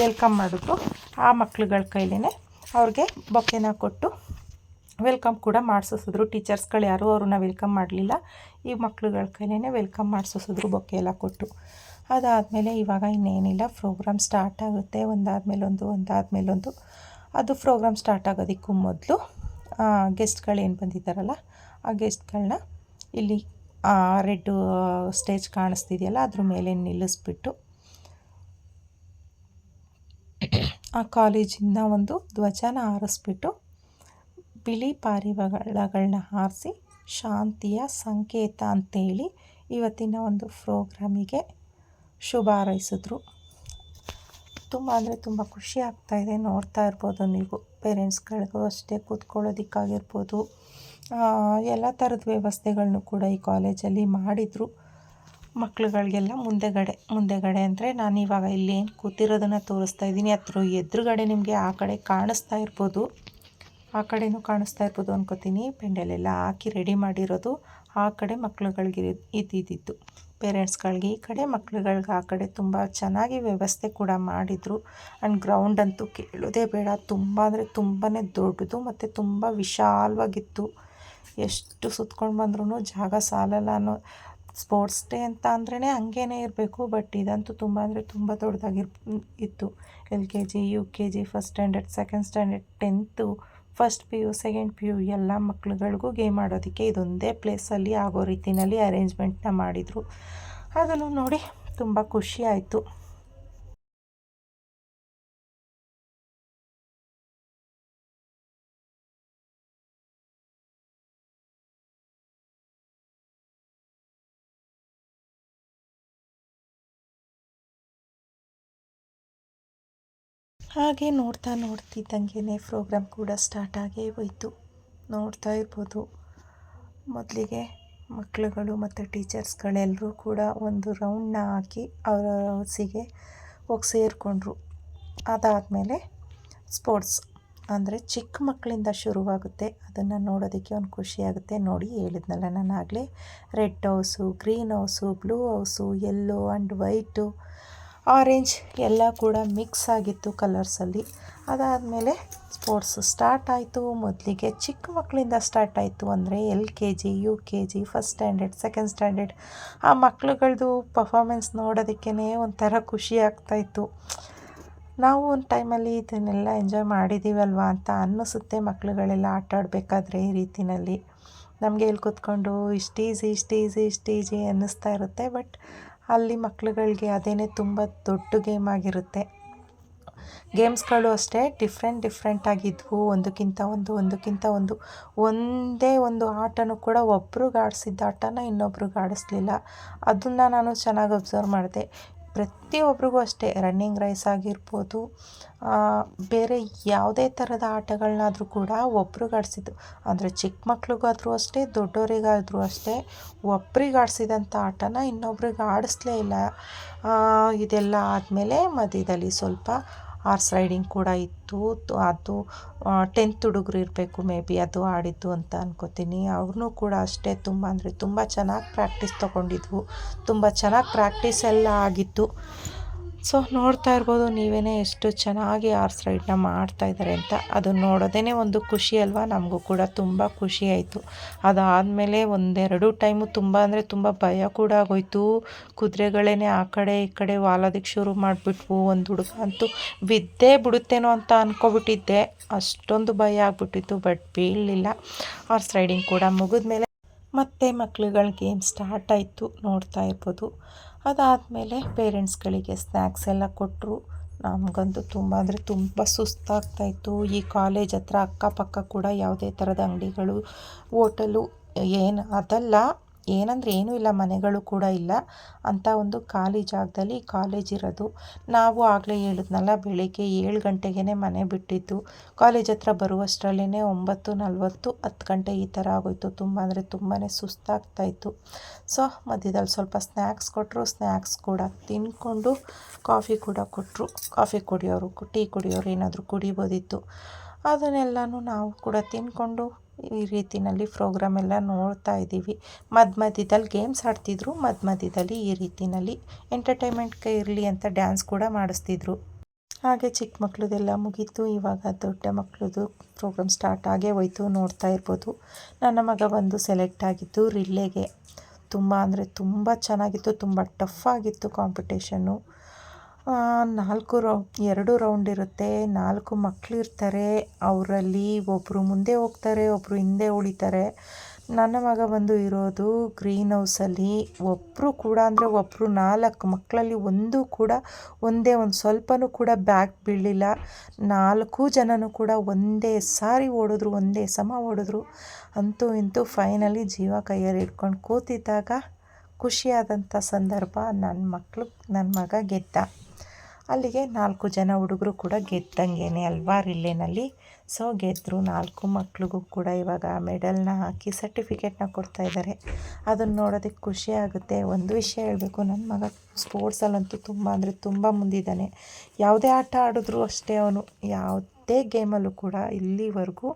ವೆಲ್ಕಮ್ ಮಾಡಿದ್ರು. ಆ ಮಕ್ಳುಗಳ ಕೈಲೇ ಅವ್ರಿಗೆ ಬೊಕ್ಕೆನ ಕೊಟ್ಟು ವೆಲ್ಕಮ್ ಕೂಡ ಮಾಡಿಸಿದ್ರು ಟೀಚರ್ಸ್ಗಳು ಯಾರೂ ಅವ್ರನ್ನ ವೆಲ್ಕಮ್ ಮಾಡಲಿಲ್ಲ. ಈ ಮಕ್ಳುಗಳ ಕೈಲೇ ವೆಲ್ಕಮ್ ಮಾಡಿಸಿದ್ರು ಬೊಕ್ಕೆ ಎಲ್ಲ ಕೊಟ್ಟು. ಅದಾದಮೇಲೆ ಇವಾಗ ಇನ್ನೇನಿಲ್ಲ. ಪ್ರೋಗ್ರಾಮ್ ಸ್ಟಾರ್ಟ್ ಆಗುತ್ತೆ. ಒಂದಾದ್ಮೇಲೆ ಒಂದು ಒಂದಾದ್ಮೇಲೊಂದು ಅದು ಪ್ರೋಗ್ರಾಮ್ ಸ್ಟಾರ್ಟ್ ಆಗೋದಕ್ಕೂ ಮೊದಲು ಗೆಸ್ಟ್ಗಳೇನು ಬಂದಿದ್ದಾರಲ್ಲ, ಆ ಗೆಸ್ಟ್ಗಳನ್ನ ಇಲ್ಲಿ ರೆಡ್ಡು ಸ್ಟೇಜ್ ಕಾಣಿಸ್ತಿದೆಯಲ್ಲ, ಅದ್ರ ಮೇಲೆ ನಿಲ್ಲಿಸ್ಬಿಟ್ಟು, ಆ ಕಾಲೇಜಿಂದ ಒಂದು ಧ್ವಜನ ಹಾರಿಸ್ಬಿಟ್ಟು, ಬಿಳಿ ಪಾರಿವಾಳಗಳನ್ನ ಹಾರಿಸಿ, ಶಾಂತಿಯ ಸಂಕೇತ ಅಂತೇಳಿ ಇವತ್ತಿನ ಒಂದು ಪ್ರೋಗ್ರಾಮಿಗೆ ಶುಭ ಹಾರೈಸಿದ್ರು. ತುಂಬ ಅಂದರೆ ತುಂಬ ಖುಷಿ ಆಗ್ತಾಯಿದೆ ನೋಡ್ತಾ ಇರ್ಬೋದು ನೀವು. ಪೇರೆಂಟ್ಸ್ಗಳಿಗೂ ಅಷ್ಟೇ ಕೂತ್ಕೊಳ್ಳೋದಕ್ಕಾಗಿರ್ಬೋದು. ಎಲ್ಲ ಥರದ ವ್ಯವಸ್ಥೆಗಳನ್ನು ಕೂಡ ಈ ಕಾಲೇಜಲ್ಲಿ ಮಾಡಿದರು. ಮಕ್ಳುಗಳಿಗೆಲ್ಲ ಮುಂದೆಗಡೆ ಮುಂದೆಗಡೆ ಅಂದರೆ ನಾನು ಇವಾಗ ಇಲ್ಲಿ ಏನು ಕೂತಿರೋದನ್ನು ತೋರಿಸ್ತಾ ಇದ್ದೀನಿ. ಹತ್ರ ಎದುರುಗಡೆ ನಿಮಗೆ ಆ ಕಡೆ ಕಾಣಿಸ್ತಾ ಇರ್ಬೋದು. ಆ ಕಡೆನೂ ಕಾಣಿಸ್ತಾ ಇರ್ಬೋದು ಅನ್ಕೋತೀನಿ. ಪೆಂಡಲೆಲ್ಲ ಹಾಕಿ ರೆಡಿ ಮಾಡಿರೋದು ಆ ಕಡೆ ಮಕ್ಳುಗಳಿಗೆ ಇದ್ದಿದ್ದಿತ್ತು ಪೇರೆಂಟ್ಸ್ಗಳಿಗೆ, ಈ ಕಡೆ ಮಕ್ಳುಗಳ್ಗೆ ಆ ಕಡೆ ತುಂಬ ಚೆನ್ನಾಗಿ ವ್ಯವಸ್ಥೆ ಕೂಡ ಮಾಡಿದರು. ಆ್ಯಂಡ್ ಗ್ರೌಂಡ್ ಅಂತೂ ಕೇಳೋದೇ ಬೇಡ. ತುಂಬ ಅಂದರೆ ತುಂಬಾ ದೊಡ್ಡದು ಮತ್ತು ತುಂಬ ವಿಶಾಲವಾಗಿತ್ತು. ಎಷ್ಟು ಸುತ್ಕೊಂಡು ಬಂದ್ರೂ ಜಾಗ ಸಾಲಲ್ಲ ಅನ್ನೋ ಸ್ಪೋರ್ಟ್ಸ್ ಡೇ ಅಂತ ಅಂದ್ರೇ ಹಂಗೇ ಇರಬೇಕು. ಬಟ್ ಇದಂತೂ ತುಂಬ ಅಂದರೆ ತುಂಬ ದೊಡ್ಡದಾಗಿರ್, ಇತ್ತು. L K G, U K G, first standard, second standard, tenth first P U second P U ಎಲ್ಲ ಮಕ್ಳುಗಳಿಗೂ ಗೇಮ್ ಆಡೋದಕ್ಕೆ ಇದೊಂದೇ ಪ್ಲೇಸಲ್ಲಿ ಆಗೋ ರೀತಿಯಲ್ಲಿ ಅರೇಂಜ್ಮೆಂಟ್ನ ಮಾಡಿದರು. ಅದನ್ನು ನೋಡಿ ತುಂಬ ಖುಷಿ ಆಯಿತು. ಹಾಗೆ ನೋಡ್ತಾ ನೋಡ್ತಿದ್ದಂಗೆ ಪ್ರೋಗ್ರಾಮ್ ಕೂಡ ಸ್ಟಾರ್ಟ್ ಆಗೇ ಹೋಯಿತು. ನೋಡ್ತಾ ಇರ್ಬೋದು. ಮೊದಲಿಗೆ ಮಕ್ಕಳುಗಳು ಮತ್ತು ಟೀಚರ್ಸ್ಗಳೆಲ್ಲರೂ ಕೂಡ ಒಂದು ರೌಂಡನ್ನ ಹಾಕಿ ಅವರ ಹೌಸಿಗೆ ಹೋಗಿ ಸೇರಿಕೊಂಡ್ರು. ಅದಾದಮೇಲೆ ಸ್ಪೋರ್ಟ್ಸ್ ಅಂದರೆ ಚಿಕ್ಕ ಮಕ್ಕಳಿಂದ ಶುರುವಾಗುತ್ತೆ. ಅದನ್ನು ನೋಡೋದಕ್ಕೆ ಒಂದು ಖುಷಿಯಾಗುತ್ತೆ ನೋಡಿ ಹೇಳಿದ್ನಲ್ಲ ನಾನು ಆಗಲೇ. Red house green house blue house yellow and white orange ಎಲ್ಲ ಕೂಡ ಮಿಕ್ಸ್ ಆಗಿತ್ತು ಕಲರ್ಸಲ್ಲಿ ಅದಾದಮೇಲೆ ಸ್ಪೋರ್ಟ್ಸ್ ಸ್ಟಾರ್ಟ್ ಆಯಿತು. ಮೊದಲಿಗೆ ಚಿಕ್ಕ ಮಕ್ಕಳಿಂದ ಸ್ಟಾರ್ಟ್ ಆಯಿತು ಅಂದರೆ L K G, U K G first standard second standard ಆ ಮಕ್ಳುಗಳದ್ದು ಪರ್ಫಾಮೆನ್ಸ್ ನೋಡೋದಕ್ಕೇ ಒಂಥರ ಖುಷಿ ಆಗ್ತಾಯಿತ್ತು ನಾವು ಒಂದು ಟೈಮಲ್ಲಿ ಇದನ್ನೆಲ್ಲ ಎಂಜಾಯ್ ಮಾಡಿದ್ದೀವಲ್ವಾ ಅಂತ ಅನ್ನಿಸುತ್ತೆ ಮಕ್ಳುಗಳೆಲ್ಲ ಆಟ ಆಡಬೇಕಾದ್ರೆ ಈ ರೀತಿಯಲ್ಲಿ ನಮಗೆ ಇಲ್ಲಿ ಕೂತ್ಕೊಂಡು ಇಷ್ಟು ಈಸಿ ಇಷ್ಟು ಈಸಿ ಇಷ್ಟು ಈಸಿ ಅನ್ನಿಸ್ತಾ ಇರುತ್ತೆ. ಬಟ್ ಅಲ್ಲಿ ಮಕ್ಳುಗಳಿಗೆ ಅದೇನೇ ತುಂಬ ದೊಡ್ಡ ಗೇಮ್ ಆಗಿರುತ್ತೆ. ಗೇಮ್ಸ್ಗಳು ಅಷ್ಟೇ, ಡಿಫ್ರೆಂಟ್ ಡಿಫ್ರೆಂಟ್ ಆಗಿದ್ವು. ಒಂದಕ್ಕಿಂತ ಒಂದು ಒಂದಕ್ಕಿಂತ ಒಂದು. ಒಂದೇ ಒಂದು ಆಟನೂ ಕೂಡ ಒಬ್ಬರು ಆಡಿಸಿದ್ದ ಆಟನ ಇನ್ನೊಬ್ರಿಗೆ ಆಡಿಸ್ಲಿಲ್ಲ. ಅದನ್ನು ನಾನು ಚೆನ್ನಾಗಿ ಅಬ್ಸರ್ವ್ ಮಾಡಿದೆ. ಪ್ರತಿಯೊಬ್ಬರಿಗೂ ಅಷ್ಟೇ ರನ್ನಿಂಗ್ ರೈಸ್ ಆಗಿರ್ಬೋದು ಬೇರೆ ಯಾವುದೇ ಥರದ ಆಟಗಳನ್ನಾದರೂ ಕೂಡ ಒಬ್ರಿಗೆ ಆಡಿಸಿದ್ದು. ಅಂದರೆ ಚಿಕ್ಕ ಮಕ್ಳಿಗಾದರೂ ಅಷ್ಟೇ ದೊಡ್ಡವರಿಗಾದರೂ ಅಷ್ಟೇ, ಒಬ್ರಿಗೆ ಆಡಿಸಿದಂಥ ಆಟನ ಇನ್ನೊಬ್ರಿಗೆ ಆಡಿಸ್ಲೇ ಇಲ್ಲ. ಇದೆಲ್ಲ ಆದಮೇಲೆ ಮಧ್ಯದಲ್ಲಿ ಸ್ವಲ್ಪ ಹಾರ್ಸ್ ರೈಡಿಂಗ್ ಕೂಡ ಇತ್ತು. ಅದು ಟೆಂತ್ ಹುಡುಗರು ಇರಬೇಕು, ಮೇ ಬಿ ಅದು ಆಡಿದ್ದು ಅಂತ ಅನ್ಕೋತೀನಿ. ಅವ್ರನ್ನೂ ಕೂಡ ಅಷ್ಟೇ ತುಂಬ, ಅಂದರೆ ತುಂಬ ಚೆನ್ನಾಗಿ ಪ್ರಾಕ್ಟೀಸ್ ತೊಗೊಂಡಿದ್ವು. ತುಂಬ ಚೆನ್ನಾಗಿ ಪ್ರಾಕ್ಟೀಸ್ ಎಲ್ಲ ಆಗಿತ್ತು. ಸೊ ನೋಡ್ತಾ ಇರ್ಬೋದು ನೀವೇ ಎಷ್ಟು ಚೆನ್ನಾಗಿ ಆರ್ಸ್ ರೈಡ್ನ ಮಾಡ್ತಾ ಇದ್ದಾರೆ ಅಂತ. ಅದು ನೋಡೋದೇ ಒಂದು ಖುಷಿ ಅಲ್ವಾ? ನಮಗೂ ಕೂಡ ತುಂಬ ಖುಷಿ ಆಯಿತು. ಅದಾದಮೇಲೆ ಒಂದೆರಡು ಟೈಮು ತುಂಬ ಅಂದರೆ ತುಂಬ ಭಯ ಕೂಡ ಆಗೋಯ್ತು. ಕುದುರೆಗಳೇ ಆ ಕಡೆ ಈ ಕಡೆ ವಾಲೋದಕ್ಕೆ ಶುರು ಮಾಡಿಬಿಟ್ವು ಒಂದು ಹುಡುಗ ಅಂತೂ. ಬಿದ್ದೇ ಬಿಡುತ್ತೇನೋ ಅಂತ ಅಂದ್ಕೊಬಿಟ್ಟಿದ್ದೆ ಅಷ್ಟೊಂದು ಭಯ ಆಗ್ಬಿಟ್ಟಿತ್ತು, ಬಟ್ ಬೀಳಲಿಲ್ಲ. ಹಾರ್ಸ್ ರೈಡಿಂಗ್ ಕೂಡ ಮುಗಿದ್ಮೇಲೆ ಮತ್ತೆ ಮಕ್ಳುಗಳ ಗೇಮ್ ಸ್ಟಾರ್ಟ್ ಆಯಿತು ನೋಡ್ತಾ ಇರ್ಬೋದು. ಅದಾದಮೇಲೆ ಪೇರೆಂಟ್ಸ್ಗಳಿಗೆ ಸ್ನ್ಯಾಕ್ಸ್ ಎಲ್ಲ ಕೊಟ್ಟರು ನಮಗಂತೂ ತುಂಬ, ಅಂದರೆ ತುಂಬ ಸುಸ್ತಾಗ್ತಾಯಿತ್ತು. ಈ ಕಾಲೇಜ್ ಹತ್ರ ಅಕ್ಕಪಕ್ಕ ಕೂಡ ಯಾವುದೇ ಥರದ ಅಂಗಡಿಗಳು ಓಟಲು ಏನು ಅದಲ್ಲ. ಏನಂದರೆ ಏನೂ ಇಲ್ಲ, ಮನೆಗಳು ಕೂಡ ಇಲ್ಲ ಅಂತ ಒಂದು ಖಾಲಿ ಜಾಗದಲ್ಲಿ ಕಾಲೇಜ್ ಇರೋದು. ನಾವು ಆಗಲೇ ಹೇಳಿದ್ನಲ್ಲ, ಬೆಳಿಗ್ಗೆ ಏಳು ಗಂಟೆಗೇ ಮನೆ ಬಿಟ್ಟಿದ್ದು. ಕಾಲೇಜ್ ಹತ್ರ ಬರುವಷ್ಟರಲ್ಲೇ ಒಂಬತ್ತು ನಲ್ವತ್ತು, ಹತ್ತು ಗಂಟೆ ಈ ಥರ ಆಗೋಯ್ತು. ತುಂಬ ಅಂದರೆ ತುಂಬಾ ಸುಸ್ತಾಗ್ತಾಯಿತ್ತು ಸೊ, ಮಧ್ಯದಲ್ಲಿ ಸ್ವಲ್ಪ ಸ್ನ್ಯಾಕ್ಸ್ ಕೊಟ್ಟರು ಸ್ನ್ಯಾಕ್ಸ್ ಕೂಡ ತಿಂದ್ಕೊಂಡು ಕಾಫಿ ಕೂಡ ಕೊಟ್ಟರು ಕಾಫಿ ಕುಡಿಯೋರು ಟೀ ಕುಡಿಯೋರು ಏನಾದರೂ ಕುಡಿಬೋದಿತ್ತು. ಅದನ್ನೆಲ್ಲನೂ ನಾವು ಕೂಡ ತಿಂದ್ಕೊಂಡು ಈ ರೀತಿಯಲ್ಲಿ ಪ್ರೋಗ್ರಾಮ್ ಎಲ್ಲ ನೋಡ್ತಾ ಇದ್ದೀವಿ. ಮಧ್ಯ ಮಧ್ಯದಲ್ಲಿ ಗೇಮ್ಸ್ ಆಡ್ತಿದ್ರು ಮಧ್ಯ ಮಧ್ಯದಲ್ಲಿ ಈ ರೀತಿಯಲ್ಲಿ ಎಂಟರ್ಟೈನ್ಮೆಂಟ್ಗೆ ಇರಲಿ ಅಂತ ಡ್ಯಾನ್ಸ್ ಕೂಡ ಮಾಡಿಸ್ತಿದ್ರು. ಹಾಗೆ ಚಿಕ್ಕ ಮಕ್ಕಳದೆಲ್ಲ ಮುಗೀತು. ಇವಾಗ ದೊಡ್ಡ ಮಕ್ಕಳದು ಪ್ರೋಗ್ರಾಮ್ ಸ್ಟಾರ್ಟ್ ಆಗೇ ಹೋಯ್ತು ನೋಡ್ತಾ ಇರ್ಬೋದು. ನನ್ನ ಮಗ ಬಂದು ಸೆಲೆಕ್ಟ್ ಆಗಿದ್ದು ರಿಲ್ಲೆಗೆ. ತುಂಬ ಅಂದರೆ ತುಂಬ ಚೆನ್ನಾಗಿತ್ತು, ತುಂಬ ಟಫ್ ಆಗಿತ್ತು ಕಾಂಪಿಟೇಷನ್ನು ನಾಲ್ಕು ರೌ, ಎರಡು ರೌಂಡ್ ಇರುತ್ತೆ. ನಾಲ್ಕು ಮಕ್ಕಳಿರ್ತಾರೆ ಅವರಲ್ಲಿ ಒಬ್ಬರು ಮುಂದೆ ಹೋಗ್ತಾರೆ ಒಬ್ಬರು ಹಿಂದೆ ಉಳಿತಾರೆ. ನನ್ನ ಮಗ ಬಂದು ಇರೋದು ಗ್ರೀನ್ ಹೌಸಲ್ಲಿ. ಒಬ್ಬರು ಕೂಡ ಅಂದರೆ ಒಬ್ಬರು ನಾಲ್ಕು ಮಕ್ಕಳಲ್ಲಿ ಒಂದು ಕೂಡ ಒಂದೇ, ಒಂದು ಸ್ವಲ್ಪನೂ ಕೂಡ ಬ್ಯಾಕ್ ಬೀಳಲಿಲ್ಲ ನಾಲ್ಕು ಜನನೂ ಕೂಡ ಒಂದೇ ಸಾರಿ ಓಡಿದ್ರು, ಒಂದೇ ಸಮ ಓಡಿದ್ರು. ಅಂತೂ ಇಂತೂ ಫೈನಲಿ ಜೀವ ಕೈಯಲ್ಲಿ ಹಿಡ್ಕೊಂಡು ಕೂತಿದ್ದಾಗ ಖುಷಿಯಾದಂಥ ಸಂದರ್ಭ. ನನ್ನ ಮಕ್ಕಳು ನನ್ನ ಮಗ ಗೆದ್ದ. ಅಲ್ಲಿಗೆ ನಾಲ್ಕು ಜನ ಹುಡುಗರು ಕೂಡ ಗೆದ್ದಂಗೆನೆ ಅಲ್ವಾ ರಿಲೇನಲ್ಲಿ. ಸೊ ಗೆದ್ದರು ನಾಲ್ಕು ಮಕ್ಳಿಗೂ ಕೂಡ ಇವಾಗ ಮೆಡಲ್ನ ಹಾಕಿ ಸರ್ಟಿಫಿಕೇಟ್ನ ಕೊಡ್ತಾ ಇದ್ದಾರೆ. ಅದನ್ನು ನೋಡೋದಕ್ಕೆ ಖುಷಿ ಆಗುತ್ತೆ. ಒಂದು ವಿಷಯ ಹೇಳಬೇಕು ನನ್ನ ಮಗ ಸ್ಪೋರ್ಟ್ಸಲ್ಲಂತೂ ತುಂಬ ಅಂದರೆ ತುಂಬ ಮುಂದಿದ್ದಾನೆ. ಯಾವುದೇ ಆಟ ಆಡಿದ್ರೂ ಅಷ್ಟೇ ಅವನು. ಯಾವುದೇ ಗೇಮಲ್ಲೂ ಕೂಡ ಇಲ್ಲಿವರೆಗೂ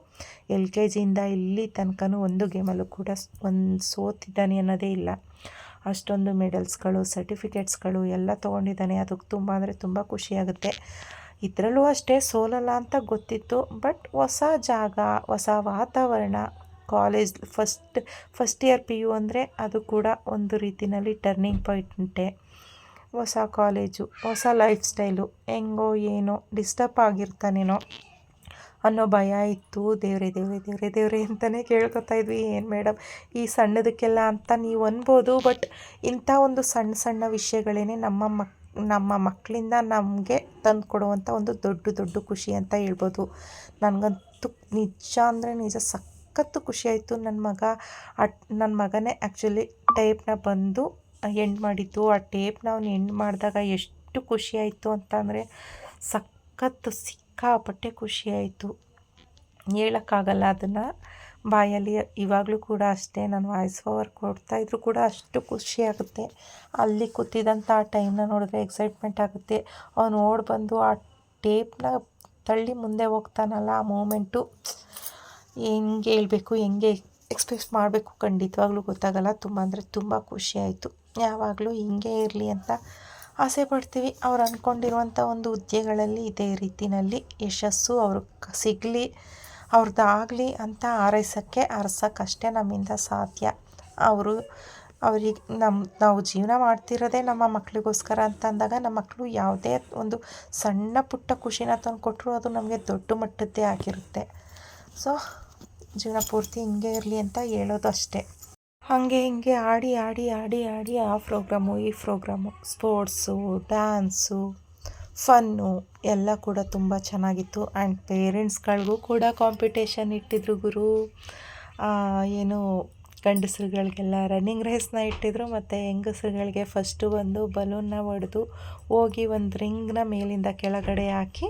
ಎಲ್ ಕೆ ಜಿಯಿಂದ ಇಲ್ಲಿ ತನಕನೂ ಒಂದು ಗೇಮಲ್ಲೂ ಕೂಡ ಒಂದು ಸೋತಿದ್ದಾನೆ ಅನ್ನೋದೇ ಇಲ್ಲ. ಅಷ್ಟೊಂದು ಮೆಡಲ್ಸ್ಗಳು, ಸರ್ಟಿಫಿಕೇಟ್ಸ್ಗಳು ಎಲ್ಲ ತೊಗೊಂಡಿದ್ದಾನೆ. ಅದಕ್ಕೆ ತುಂಬ ಅಂದರೆ ತುಂಬ ಖುಷಿಯಾಗುತ್ತೆ. ಇದರಲ್ಲೂ ಅಷ್ಟೇ ಸೋಲಲ್ಲ ಅಂತ ಗೊತ್ತಿತ್ತು. ಬಟ್ ಹೊಸ ಜಾಗ, ಹೊಸ ವಾತಾವರಣ, college first first year P U ಅಂದರೆ ಅದು ಕೂಡ ಒಂದು ರೀತಿಯಲ್ಲಿ ಟರ್ನಿಂಗ್ ಪಾಯಿಂಟೆ ಹೊಸ ಕಾಲೇಜು, ಹೊಸ ಲೈಫ್ ಸ್ಟೈಲು, ಹೆಂಗೋ ಏನೋ ಡಿಸ್ಟರ್ಬ್ ಆಗಿರ್ತಾನೇನೋ. ಅನ್ನೋ ಭಯ ಇತ್ತು. ದೇವ್ರೆ ದೇವ್ರೆ ದೇವ್ರೆ ದೇವ್ರೆ ಅಂತಲೇ ಕೇಳ್ಕೊತಾ ಇದ್ವಿ. ಏನು ಮೇಡಮ್, ಈ ಸಣ್ಣದಕ್ಕೆಲ್ಲ ಅಂತ ನೀವು ಅನ್ಬೋದು, ಬಟ್ ಇಂಥ ಒಂದು ಸಣ್ಣ ಸಣ್ಣ ವಿಷಯಗಳೇನೆ ನಮ್ಮ ಮಕ್, ನಮ್ಮ ಮಕ್ಕಳಿಂದ ನಮಗೆ ತಂದು ಕೊಡುವಂಥ ಒಂದು ದೊಡ್ಡ ದೊಡ್ಡ ಖುಷಿ ಅಂತ ಹೇಳ್ಬೋದು. ನನಗಂತೂ ನಿಜ ಅಂದರೆ ನಿಜ ಸಖತ್ತು ಖುಷಿ ಆಯಿತು. ನನ್ನ ಮಗ ಅಟ್ ನನ್ನ ಮಗನೇ ಆ್ಯಕ್ಚುಲಿ ಟೇಪ್ನ ಬಂದು ಎಂಡ್ ಮಾಡಿದ್ದು. ಆ ಟೇಪ್ನ ಅವ್ನು ಎಂಡ್ ಮಾಡಿದಾಗ ಎಷ್ಟು ಖುಷಿಯಾಯಿತು ಅಂತ ಅಂದರೆ ಸಖತ್ತು ಸಿಕ್ಕಾಪಟ್ಟೆ ಖುಷಿಯಾಯಿತು. ಹೇಳೋಕ್ಕಾಗಲ್ಲ ಅದನ್ನು. ಬಾಯಲ್ಲಿ ಇವಾಗಲೂ ಕೂಡ ಅಷ್ಟೇ ನಾನು ವಾಯ್ಸ್ ಓವರ್ ಕೊಡ್ತಾಯಿದ್ರು ಕೂಡ ಅಷ್ಟು ಖುಷಿ ಆಗುತ್ತೆ. ಅಲ್ಲಿ ಕೂತಿದ್ದಂಥ ಆ ಟೈಮ್ನ ನೋಡಿದ್ರೆ ಎಕ್ಸೈಟ್ಮೆಂಟ್ ಆಗುತ್ತೆ. ಅವ್ನು ಓಡಿ ಬಂದು ಆ ಟೇಪ್ನ ತಳ್ಳಿ ಮುಂದೆ ಹೋಗ್ತಾನಲ್ಲ ಆ ಮೂಮೆಂಟು ಹೆಂಗೆ ಹೇಳಬೇಕು, ಹೆಂಗೆ ಎಕ್ಸ್ಪ್ರೆಸ್ ಮಾಡಬೇಕು ಖಂಡಿತವಾಗ್ಲೂ ಗೊತ್ತಾಗಲ್ಲ. ತುಂಬ ಅಂದರೆ ತುಂಬ ಖುಷಿ ಆಯಿತು ಯಾವಾಗಲೂ ಹಿಂಗೆ ಇರಲಿ ಅಂತ ಆಸೆ ಪಡ್ತೀವಿ. ಅವ್ರು ಅಂದ್ಕೊಂಡಿರುವಂಥ ಒಂದು ಹುದ್ದೆಗಳಲ್ಲಿ ಇದೇ ರೀತಿಯಲ್ಲಿ ಯಶಸ್ಸು ಅವ್ರಿಗೆ ಸಿಗಲಿ ಅವ್ರದ್ದಾಗಲಿ ಅಂತ ಹಾರೈಸೋಕ್ಕೆ ಹರ್ಸೋಕ್ಕಷ್ಟೇ ನಮ್ಮಿಂದ ಸಾಧ್ಯ. ಅವರು ಅವ್ರಿಗೆ ನಮ್ಮ ನಾವು ಜೀವನ ಮಾಡ್ತಿರೋದೇ ನಮ್ಮ ಮಕ್ಕಳಿಗೋಸ್ಕರ ಅಂತ ಅಂದಾಗ ನಮ್ಮ ಮಕ್ಕಳು ಯಾವುದೇ ಒಂದು ಸಣ್ಣ ಪುಟ್ಟ ಖುಷಿನ ತಂದು ಕೊಟ್ಟರು ಅದು ನಮಗೆ ದೊಡ್ಡ ಮಟ್ಟದ್ದೇ ಆಗಿರುತ್ತೆ. ಸೊ, ಜೀವನ ಪೂರ್ತಿ ಹಿಂಗೆ ಇರಲಿ ಅಂತ ಹೇಳೋದು ಅಷ್ಟೇ ಹಾಗೆ ಹಿಂಗೆ ಆಡಿ ಆಡಿ ಆಡಿ ಆಡಿ ಆ ಪ್ರೋಗ್ರಾಮು, ಈ ಪ್ರೋಗ್ರಾಮು. ಸ್ಪೋರ್ಟ್ಸು, ಡ್ಯಾನ್ಸು, ಫನ್ನು ಎಲ್ಲ ಕೂಡ ತುಂಬ ಚೆನ್ನಾಗಿತ್ತು. ಆ್ಯಂಡ್ ಪೇರೆಂಟ್ಸ್ಗಳಿಗೂ ಕೂಡ ಕಾಂಪಿಟೇಷನ್ ಇಟ್ಟಿದ್ರು ಗುರು. ಏನು ಗಂಡಸರುಗಳಿಗೆಲ್ಲ ರನ್ನಿಂಗ್ ರೇಸ್ನ ಇಟ್ಟಿದ್ರು ಮತ್ತು ಹೆಂಗಸ್ರುಗಳಿಗೆ ಫಸ್ಟು ಬಂದು ಬಲೂನ್ನ ಹೊಡೆದು ಹೋಗಿ ಒಂದು ರಿಂಗ್ನ ಮೇಲಿಂದ ಕೆಳಗಡೆ ಹಾಕಿ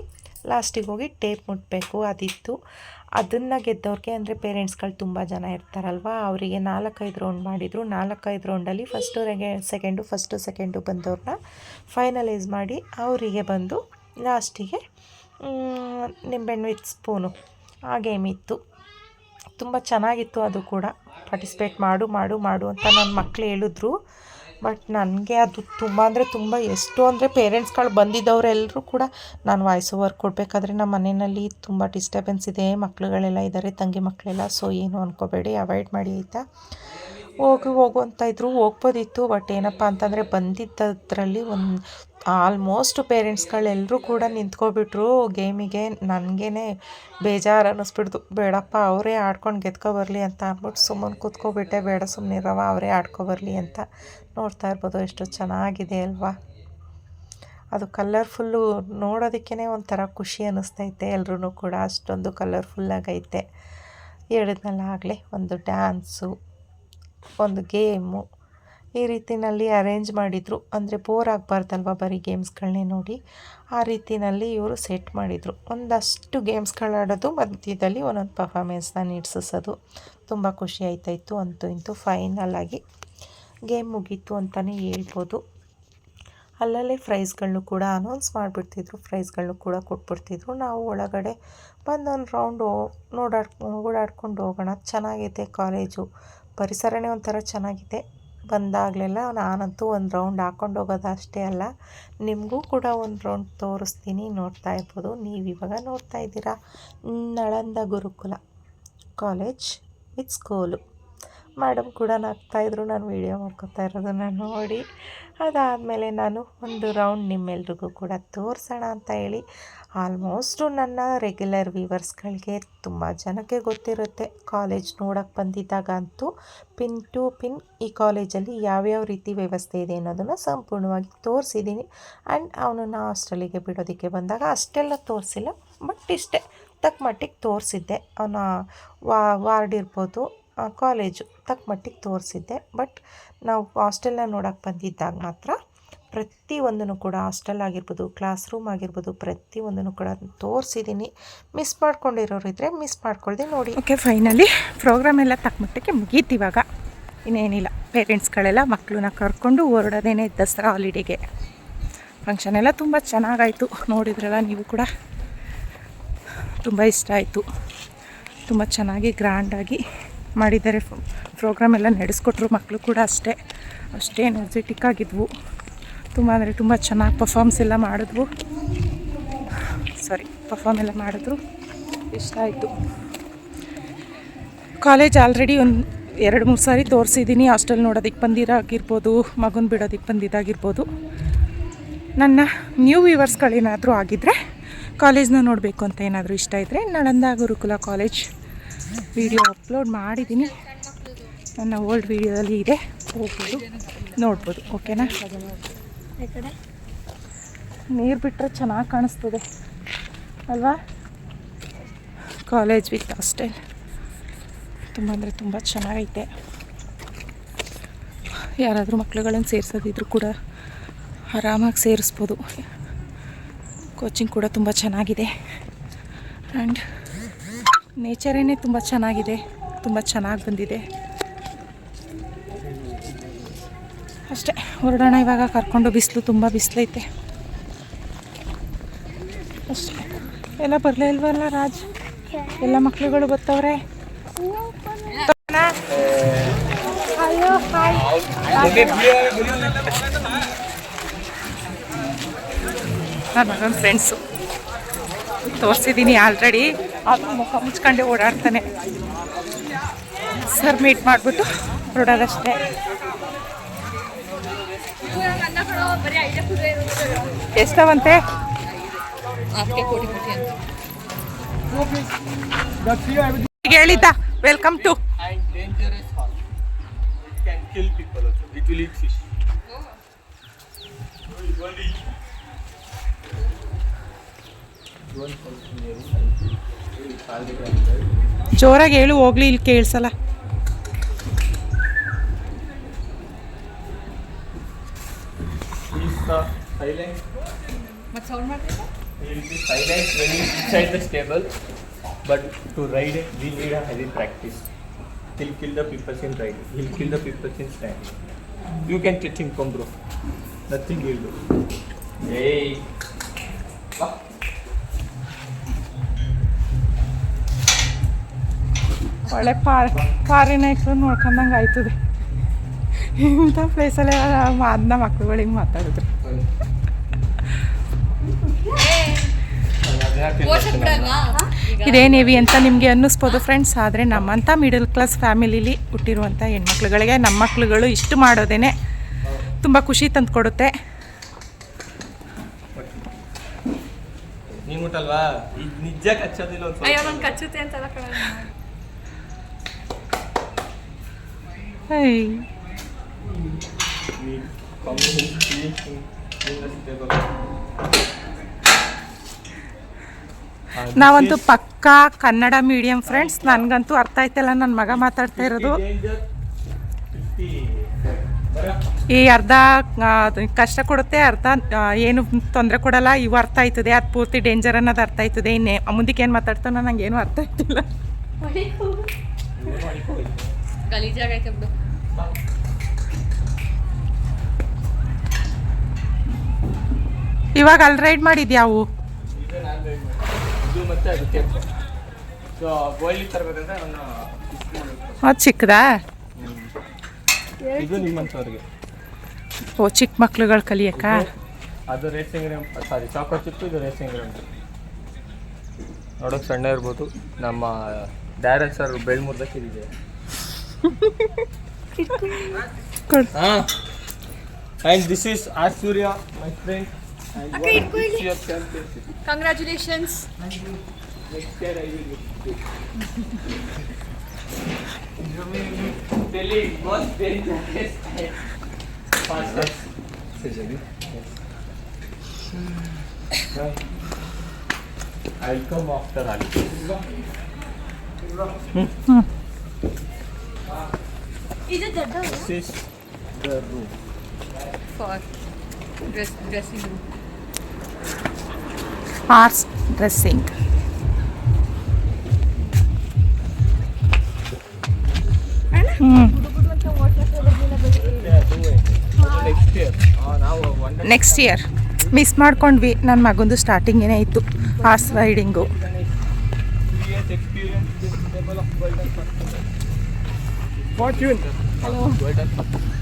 ಲಾಸ್ಟಿಗೆ ಹೋಗಿ ಟೇಪ್ ಮುಟ್ಟಬೇಕು ಅದಿತ್ತು. ಅದನ್ನು ಗೆದ್ದವ್ರಿಗೆ ಅಂದರೆ ಪೇರೆಂಟ್ಸ್ಗಳು ತುಂಬ ಜನ ಇರ್ತಾರಲ್ವ, ಅವರಿಗೆ ನಾಲ್ಕೈದು ರೌಂಡ್ ಮಾಡಿದರು. ನಾಲ್ಕೈದು ರೌಂಡಲ್ಲಿ ಫಸ್ಟು ರೆಗೆ ಸೆಕೆಂಡು ಫಸ್ಟು ಸೆಕೆಂಡು ಬಂದವ್ರನ್ನ ಫೈನಲೈಸ್ ಮಾಡಿ ಅವರಿಗೆ ಬಂದು ಲಾಸ್ಟಿಗೆ ನಿಂಬೆಹಣ್ಣು ವಿತ್ ಸ್ಪೂನು ಆ ಗೇಮ್ ಇತ್ತು. ತುಂಬ ಚೆನ್ನಾಗಿತ್ತು ಅದು ಕೂಡ. ಪಾರ್ಟಿಸಿಪೇಟ್ ಮಾಡು ಮಾಡು ಮಾಡು ಅಂತ ನನ್ನ ಮಕ್ಕಳು ಹೇಳಿದ್ರು. ಬಟ್ ನನಗೆ ಅದು ತುಂಬ ಅಂದರೆ ತುಂಬ ಎಷ್ಟು ಅಂದರೆ ಪೇರೆಂಟ್ಸ್ಗಳು ಬಂದಿದ್ದವರೆಲ್ಲರೂ ಕೂಡ ನಾನು ವಾಯ್ಸ್ ಓವರ್ ಕೊಡಬೇಕಾದ್ರೆ ನಮ್ಮ ಮನೆಯಲ್ಲಿ ತುಂಬ ಡಿಸ್ಟರ್ಬೆನ್ಸ್ ಇದೆ ಮಕ್ಕಳುಗಳೆಲ್ಲ ಇದ್ದಾರೆ, ತಂಗಿ ಮಕ್ಕಳೆಲ್ಲ ಸೊ ಏನು ಅನ್ಕೋಬೇಡಿ, ಅವಾಯ್ಡ್ ಮಾಡಿ ಆಯಿತಾ? ಹೋಗು ಹೋಗು ಅಂತ ಇದ್ರು ಹೋಗ್ಬೋದಿತ್ತು. ಬಟ್ ಏನಪ್ಪ ಅಂತಂದರೆ ಬಂದಿದ್ದದ್ರಲ್ಲಿ ಒಂದು ಆಲ್ಮೋಸ್ಟ್ ಪೇರೆಂಟ್ಸ್ಗಳೆಲ್ಲರೂ ಕೂಡ ನಿಂತ್ಕೊಬಿಟ್ರು. ಗೇಮಿಗೆ ನನಗೇ ಬೇಜಾರು ಅನ್ನಿಸ್ಬಿಡ್ತು ಬೇಡಪ್ಪ, ಅವರೇ ಆಡ್ಕೊಂಡು ಗೆದ್ಕೊ ಬರಲಿ ಅಂತ ಅಂದ್ಬಿಟ್ಟು ಸುಮ್ಮನೆ ಕೂತ್ಕೊಬಿಟ್ಟೆ. ಬೇಡ ಸುಮ್ಮನಿರವ ಅವರೇ ಆಡ್ಕೊ ಬರಲಿ ಅಂತ ನೋಡ್ತಾ ಇರ್ಬೋದು. ಎಷ್ಟು ಚೆನ್ನಾಗಿದೆ ಅಲ್ವಾ? ಅದು ಕಲರ್ಫುಲ್ಲು ನೋಡೋದಕ್ಕೇ ಒಂಥರ ಖುಷಿ ಅನ್ನಿಸ್ತೈತೆ ಎಲ್ರೂ ಕೂಡ. ಅಷ್ಟೊಂದು ಕಲರ್ಫುಲ್ಲಾಗೈತೆ ಹೇಳಿದ್ನಲ್ಲ ಆಗಲೇ, ಒಂದು ಡ್ಯಾನ್ಸು ಒಂದು ಗೇಮು. ಈ ರೀತಿಯಲ್ಲಿ ಅರೇಂಜ್ ಮಾಡಿದರು. ಅಂದರೆ ಬೋರ್ ಆಗಬಾರ್ದಲ್ವ ಬರೀ ಗೇಮ್ಸ್ಗಳನ್ನೇ ನೋಡಿ. ಆ ರೀತಿಯಲ್ಲಿ ಇವರು ಸೆಟ್ ಮಾಡಿದರು. ಒಂದಷ್ಟು ಗೇಮ್ಸ್ಗಳಾಡೋದು ಮಧ್ಯದಲ್ಲಿ ಒಂದೊಂದು ಪರ್ಫಾಮೆನ್ಸ್ನ ನೀಡ್ಸಿಸೋದು. ತುಂಬ ಖುಷಿ ಆಯ್ತಾಯಿತ್ತು ಅಂತೂ ಇಂತೂ ಫೈನಲ್ ಆಗಿ. ಗೇಮ್ ಮುಗೀತು ಅಂತಲೇ ಹೇಳ್ಬೋದು. ಅಲ್ಲಲ್ಲೇ ಪ್ರೈಸ್ಗಳನ್ನು ಕೂಡ ಅನೌನ್ಸ್ ಮಾಡಿಬಿಡ್ತಿದ್ರು. ಪ್ರೈಸ್ಗಳನ್ನು ಕೂಡ ಕೊಟ್ಬಿಡ್ತಿದ್ರು. ನಾವು ಒಳಗಡೆ ಬಂದೊಂದು ರೌಂಡು ನೋಡಾಡ್ ಓಡಾಡ್ಕೊಂಡು ಹೋಗೋಣ. ಚೆನ್ನಾಗೈತೆ ಕಾಲೇಜು. ಪರಿಸರನೇ ಒಂಥರ ಚೆನ್ನಾಗಿದೆ. ಬಂದಾಗಲೆಲ್ಲ ನಾನಂತೂ ಒಂದು ರೌಂಡ್ ಹಾಕ್ಕೊಂಡು ಹೋಗೋದು ಅಷ್ಟೇ ಅಲ್ಲ. ನಿಮಗೂ ಕೂಡ ಒಂದು ರೌಂಡ್ ತೋರಿಸ್ತೀನಿ, ನೋಡ್ತಾ ಇರ್ಬೋದು. ನೀವು ಇವಾಗ ನೋಡ್ತಾ ಇದ್ದೀರಾ? Nalanda Gurukula. College with school. Madam ಕೂಡ ನಗ್ತಾಯಿದ್ರು ನಾನು ವೀಡಿಯೋ ಮಾಡ್ಕೊತಾ ಇರೋದನ್ನು ನೋಡಿ. ಅದಾದಮೇಲೆ ನಾನು ಒಂದು ರೌಂಡ್ ನಿಮ್ಮೆಲ್ರಿಗೂ ಕೂಡ ತೋರಿಸೋಣ ಅಂತ ಹೇಳಿ. ಆಲ್ಮೋಸ್ಟು ನನ್ನ ರೆಗ್ಯುಲರ್ ವೀವರ್ಸ್ಗಳಿಗೆ ತುಂಬ ಜನಕ್ಕೆ ಗೊತ್ತಿರುತ್ತೆ. ಕಾಲೇಜ್ ನೋಡೋಕ್ಕೆ ಬಂದಿದ್ದಾಗ ಅಂತೂ ಪಿನ್ ಟು ಪಿನ್ ಈ ಕಾಲೇಜಲ್ಲಿ ಯಾವ್ಯಾವ ರೀತಿ ವ್ಯವಸ್ಥೆ ಇದೆ ಅನ್ನೋದನ್ನು ಸಂಪೂರ್ಣವಾಗಿ ತೋರಿಸಿದ್ದೀನಿ. ಆ್ಯಂಡ್ ಅವನನ್ನು ಹಾಸ್ಟೆಲಿಗೆ ಬಿಡೋದಕ್ಕೆ ಬಂದಾಗ ಅಷ್ಟೆಲ್ಲ ತೋರಿಸಿಲ್ಲ. ಬಟ್ ಇಷ್ಟೇ, ತಕ್ಕ ಮಟ್ಟಿಗೆ ತೋರಿಸಿದ್ದೆ. ಅವನ ವಾರ್ಡ್ ಇರ್ಬೋದು ಕಾಲೇಜು ತಕ್ಕ ಮಟ್ಟಿಗೆ ತೋರಿಸಿದ್ದೆ. ಬಟ್ ನಾವು ಹಾಸ್ಟೆಲ್ನ ನೋಡೋಕೆ ಬಂದಿದ್ದಾಗ ಮಾತ್ರ ಪ್ರತಿಯೊಂದನ್ನು ಕೂಡ ಹಾಸ್ಟೆಲ್ ಆಗಿರ್ಬೋದು ಕ್ಲಾಸ್ ರೂಮ್ ಆಗಿರ್ಬೋದು, ಪ್ರತಿಯೊಂದನ್ನು ಕೂಡ ತೋರಿಸಿದ್ದೀನಿ ಮಿಸ್ ಮಾಡ್ಕೊಂಡಿರೋರು ಇದ್ದರೆ ಮಿಸ್ ಮಾಡ್ಕೊಳ್ದೆ ನೋಡಿ. ಓಕೆ ಫೈನಲಿ ಪ್ರೋಗ್ರಾಮ್ ಎಲ್ಲ ತಕ್ಕ ಮಟ್ಟಕ್ಕೆ ಮುಗೀತು ಇವಾಗ. ಇನ್ನೇನಿಲ್ಲ ಪೇರೆಂಟ್ಸ್ಗಳೆಲ್ಲ ಮಕ್ಕಳನ್ನ ಕರ್ಕೊಂಡು ಹೊರಡೋದೇನೆ ದಸರಾ ಹಾಲಿಡೇಗೆ ಫಂಕ್ಷನ್ ಎಲ್ಲ ತುಂಬ ಚೆನ್ನಾಗಾಯಿತು, ನೋಡಿದ್ರಲ್ಲ ನೀವು ಕೂಡ. ತುಂಬ ಇಷ್ಟ ಆಯಿತು. ತುಂಬ ಚೆನ್ನಾಗಿ ಗ್ರ್ಯಾಂಡಾಗಿ ಮಾಡಿದ್ದಾರೆ. ಪ್ರೋಗ್ರಾಮ್ ಎಲ್ಲ ನಡೆಸ್ಕೊಟ್ರು ಮಕ್ಕಳು ಕೂಡ ಅಷ್ಟೇ. ಅಷ್ಟೇ ಎನರ್ಜೆಟಿಕ್ ಆಗಿದ್ವು. ತುಂಬ ಅಂದರೆ ತುಂಬ ಚೆನ್ನಾಗಿ ಪರ್ಫಾರ್ಮ್ಸ್ ಎಲ್ಲ ಮಾಡಿದ್ವು. ಸಾರಿ ಪರ್ಫಾರ್ಮ್ ಎಲ್ಲ ಮಾಡಿದ್ರು. ಇಷ್ಟ ಆಯಿತು. ಕಾಲೇಜ್ ಆಲ್ರೆಡಿ ಒಂದು ಎರಡು, ಮೂರು ಸಾರಿ ತೋರಿಸಿದ್ದೀನಿ ಹಾಸ್ಟೆಲ್ ನೋಡೋದಕ್ಕೆ ಬಂದಿರಾಗಿರ್ಬೋದು, ಮಗುನ ಬಿಡೋದಕ್ಕೆ ಬಂದಿದ್ದಾಗಿರ್ಬೋದು ನನ್ನ ನ್ಯೂ ವ್ಯೂವರ್ಸ್ಗಳೇನಾದರೂ ಆಗಿದ್ದರೆ ಕಾಲೇಜ್ನ ನೋಡಬೇಕು ಅಂತ ಏನಾದರೂ ಇಷ್ಟ ಇದ್ದರೆ Nalanda Gurukula college video upload ಮಾಡಿದ್ದೀನಿ. ನನ್ನ ಓಲ್ಡ್ ವಿಡಿಯೋದಲ್ಲಿ ಇದೆ. ಹೋಗ್ಬೋದು. ನೋಡ್ಬೋದು. ಓಕೆನಾ? ನೀರು ಬಿಟ್ಟರೆ ಚೆನ್ನಾಗಿ ಕಾಣಿಸ್ತದೆ. ಅಲ್ವಾ? ಕಾಲೇಜ್ ವಿತ್ ಹಾಸ್ಟೆಲ್ ತುಂಬ ಅಂದರೆ ತುಂಬ ಚೆನ್ನಾಗೈತೆ. ಯಾರಾದರೂ ಮಕ್ಕಳುಗಳನ್ನು ಸೇರಿಸೋದಿದ್ರು ಕೂಡ ಆರಾಮಾಗಿ ಸೇರಿಸ್ಬೋದು. ಕೋಚಿಂಗ್ ಕೂಡ ತುಂಬ ಚೆನ್ನಾಗಿದೆ. ಆ್ಯಂಡ್ ನೇಚರೇ ತುಂಬ ಚೆನ್ನಾಗಿದೆ, ತುಂಬ ಚೆನ್ನಾಗಿ ಬಂದಿದೆ. ಅಷ್ಟೇ, ಹೊರಡೋಣ ಇವಾಗ, ಕರ್ಕೊಂಡು ಬಿಸಿಲು ತುಂಬ ಬಿಸಿಲೈತೆ. ಅಷ್ಟೇ. ಎಲ್ಲ ಬರಲೇ ಇಲ್ವಲ್ಲ ರಾಜ್? ಎಲ್ಲ ಮಕ್ಕಳುಗಳು ಗೊತ್ತವ್ರೆ ನನ್ನ ಮಗನ ಫ್ರೆಂಡ್ಸು ತೋರಿಸಿದ್ದೀನಿ ಆಲ್ರೆಡಿ ಆ ಮುಖ ಮುಚ್ಚಕಂಡೆ ಓಡಾಡ್ತಾನೆ. ಸರ್ ಮೀಟ್ ಮಾಡಿಬಿಟ್ಟು ಹೊರಡೋದಷ್ಟೇ. ಇವ ಯಾವಾಗಣ್ಣಕಳೋ ಬರಿ welcome to on dangerous it can kill people so be to lead she ಚೋರಗೆ ಏಳು ಹೋಗ್ಲಿ ಇಲ್ಲಿ ಕೇಳಿಸಲ್ಲ. ಸಿಸ್ಟರ್ ಫೈಲೈಟ್ ಮಟ್ ಸೌಂಡ್ ಮಾಡ್ತೀರಾ? It is flight when it stands stable but to ride we need a heavy practice hill kill the peoples in ride hill kill the peoples in stand you can touch him come bro the thing ಏಯ್ ಬಾ ಒಳ್ಳೆ ಪಾರ್ ಪಾರಿನಾಯ್ಕರು ನೋಡ್ಕೊಂಡಂಗೆ ಆಯ್ತದೆ. ಇಂಥ ಪ್ಲೇಸಲ್ಲೆಲ್ಲ ಅದನ್ನ ಮಕ್ಳುಗಳಿಗೆ ಮಾತಾಡಿದ್ರು ಇದೇನು ನೇವಿ ಅಂತ ನಿಮಗೆ ಅನ್ನಿಸ್ಬೋದು ಫ್ರೆಂಡ್ಸ್ ಆದರೆ ನಮ್ಮಂಥ ಮಿಡಲ್ ಕ್ಲಾಸ್ ಫ್ಯಾಮಿಲಿಲಿ ಹುಟ್ಟಿರುವಂಥ ಹೆಣ್ಮಕ್ಳುಗಳಿಗೆ ನಮ್ಮ ಮಕ್ಳುಗಳು ಇಷ್ಟು ಮಾಡೋದೇನೆ ತುಂಬ ಖುಷಿ ತಂದುಕೊಡುತ್ತೆ ನಿಜ ಕಚ್ಚೋದಿಲ್ಲ ಹೈ ನಾವಂತೂ ಪಕ್ಕಾ ಕನ್ನಡ ಮೀಡಿಯಂ ಫ್ರೆಂಡ್ಸ್ ನನಗಂತೂ ಅರ್ಥ ಆಯ್ತಲ್ಲ ನನ್ನ ಮಗ ಮಾತಾಡ್ತಾ ಇರೋದು. ಈ ಅರ್ಧ ಕಷ್ಟ ಕೊಡುತ್ತೆ, ಅರ್ಧ ಏನು ತೊಂದರೆ ಕೊಡಲ್ಲ, ಇವು ಅರ್ಥ ಆಯ್ತದೆ, ಅದು ಪೂರ್ತಿ ಡೇಂಜರ್ ಅನ್ನೋದು ಅರ್ಥ ಆಯ್ತದೆ. ಇನ್ನೇ ಮುಂದಕ್ಕೆ ಏನು ಮಾತಾಡ್ತಾನೋ ನಂಗೆ ಏನು ಅರ್ಥ ಆಯ್ತಿಲ್ಲ. ಗಲೀಜಾಗೈತೆ ಬಿಡು. ಇವಾಗ ಅಲ್ಲಿ ರೈಡ್ ಮಾಡಿದ್ಯಾವು ಇದು ಮತ್ತೆ ಅದಕ್ಕೆ ಸೊ ಬಾಯ್ಲಿ ತರಬೇಕಂದ್ರೆ ಅವನ್ನ ಅದು ಚಿಕ್ಕದಾ? ಇದು ನಿಮ್ಮಂಥವ್ರಿಗೆ. ಓ ಚಿಕ್ಕ ಮಕ್ಳುಗಳು ಕಲಿಯಕ್ಕ? ಅದು ರೇಸಿಂಗ್ ಸಾರಿ ಚಾಕೋ ಚಿಪ್ ಇದು ರೇಸಿಂಗ್ ರೇಮ್ ನೋಡೋಕೆ ಸಣ್ಣ ಇರ್ಬೋದು. ನಮ್ಮ ಡೈರೆಕ್ಟ್ ಸರ್ ಬೆಳ್ಮೂರ್ದಕ್ಕೆ ಇದಿದೆ. ಕೊಡು ಹಾಂ and this is our Surya my friend ಅಕ್ಕ, ಇಟ್ಕೊ ಇಲ್ಲಿ. Congratulations Next year I will visit you. Delhi was very dangerous and fastest. I'll come after Ali. ಇದು ದೊಡ್ಡ room. For dress dressing room hours next year miss ಮಾಡ್ಕೊಂಡ್ವಿ. ನನ್ನ ಮಗಂದು ಏನೇ ಇತ್ತು. Horse riding Fortune. Hello. Golden.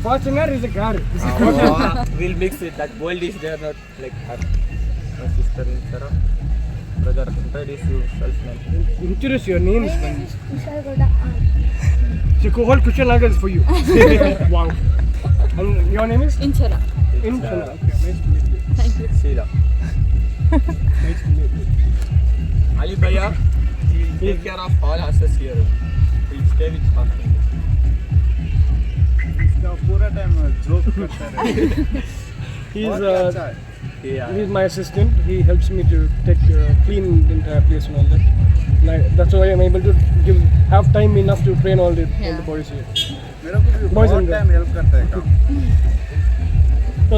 Fortuner is a car. Oh, we'll mix it. That gold is there, not like her. My sister in Sara. Brother, introduce yourself, man. Introduce your name. My name is Kushal Goda. So, whole Kushal Nagar is for you. wow. And your name is? Inchara. Inchara. Okay. Thank you. Sheila. nice to meet you. Ali Bhaiya, he will take care of all us here. He will stay with us. का पूरा uh, he my assistant he helps me to take uh, clean the entire place and all that and I, that's why I'm able to give have time enough to train all the, yeah. all the boys here मेरा को भी बहुत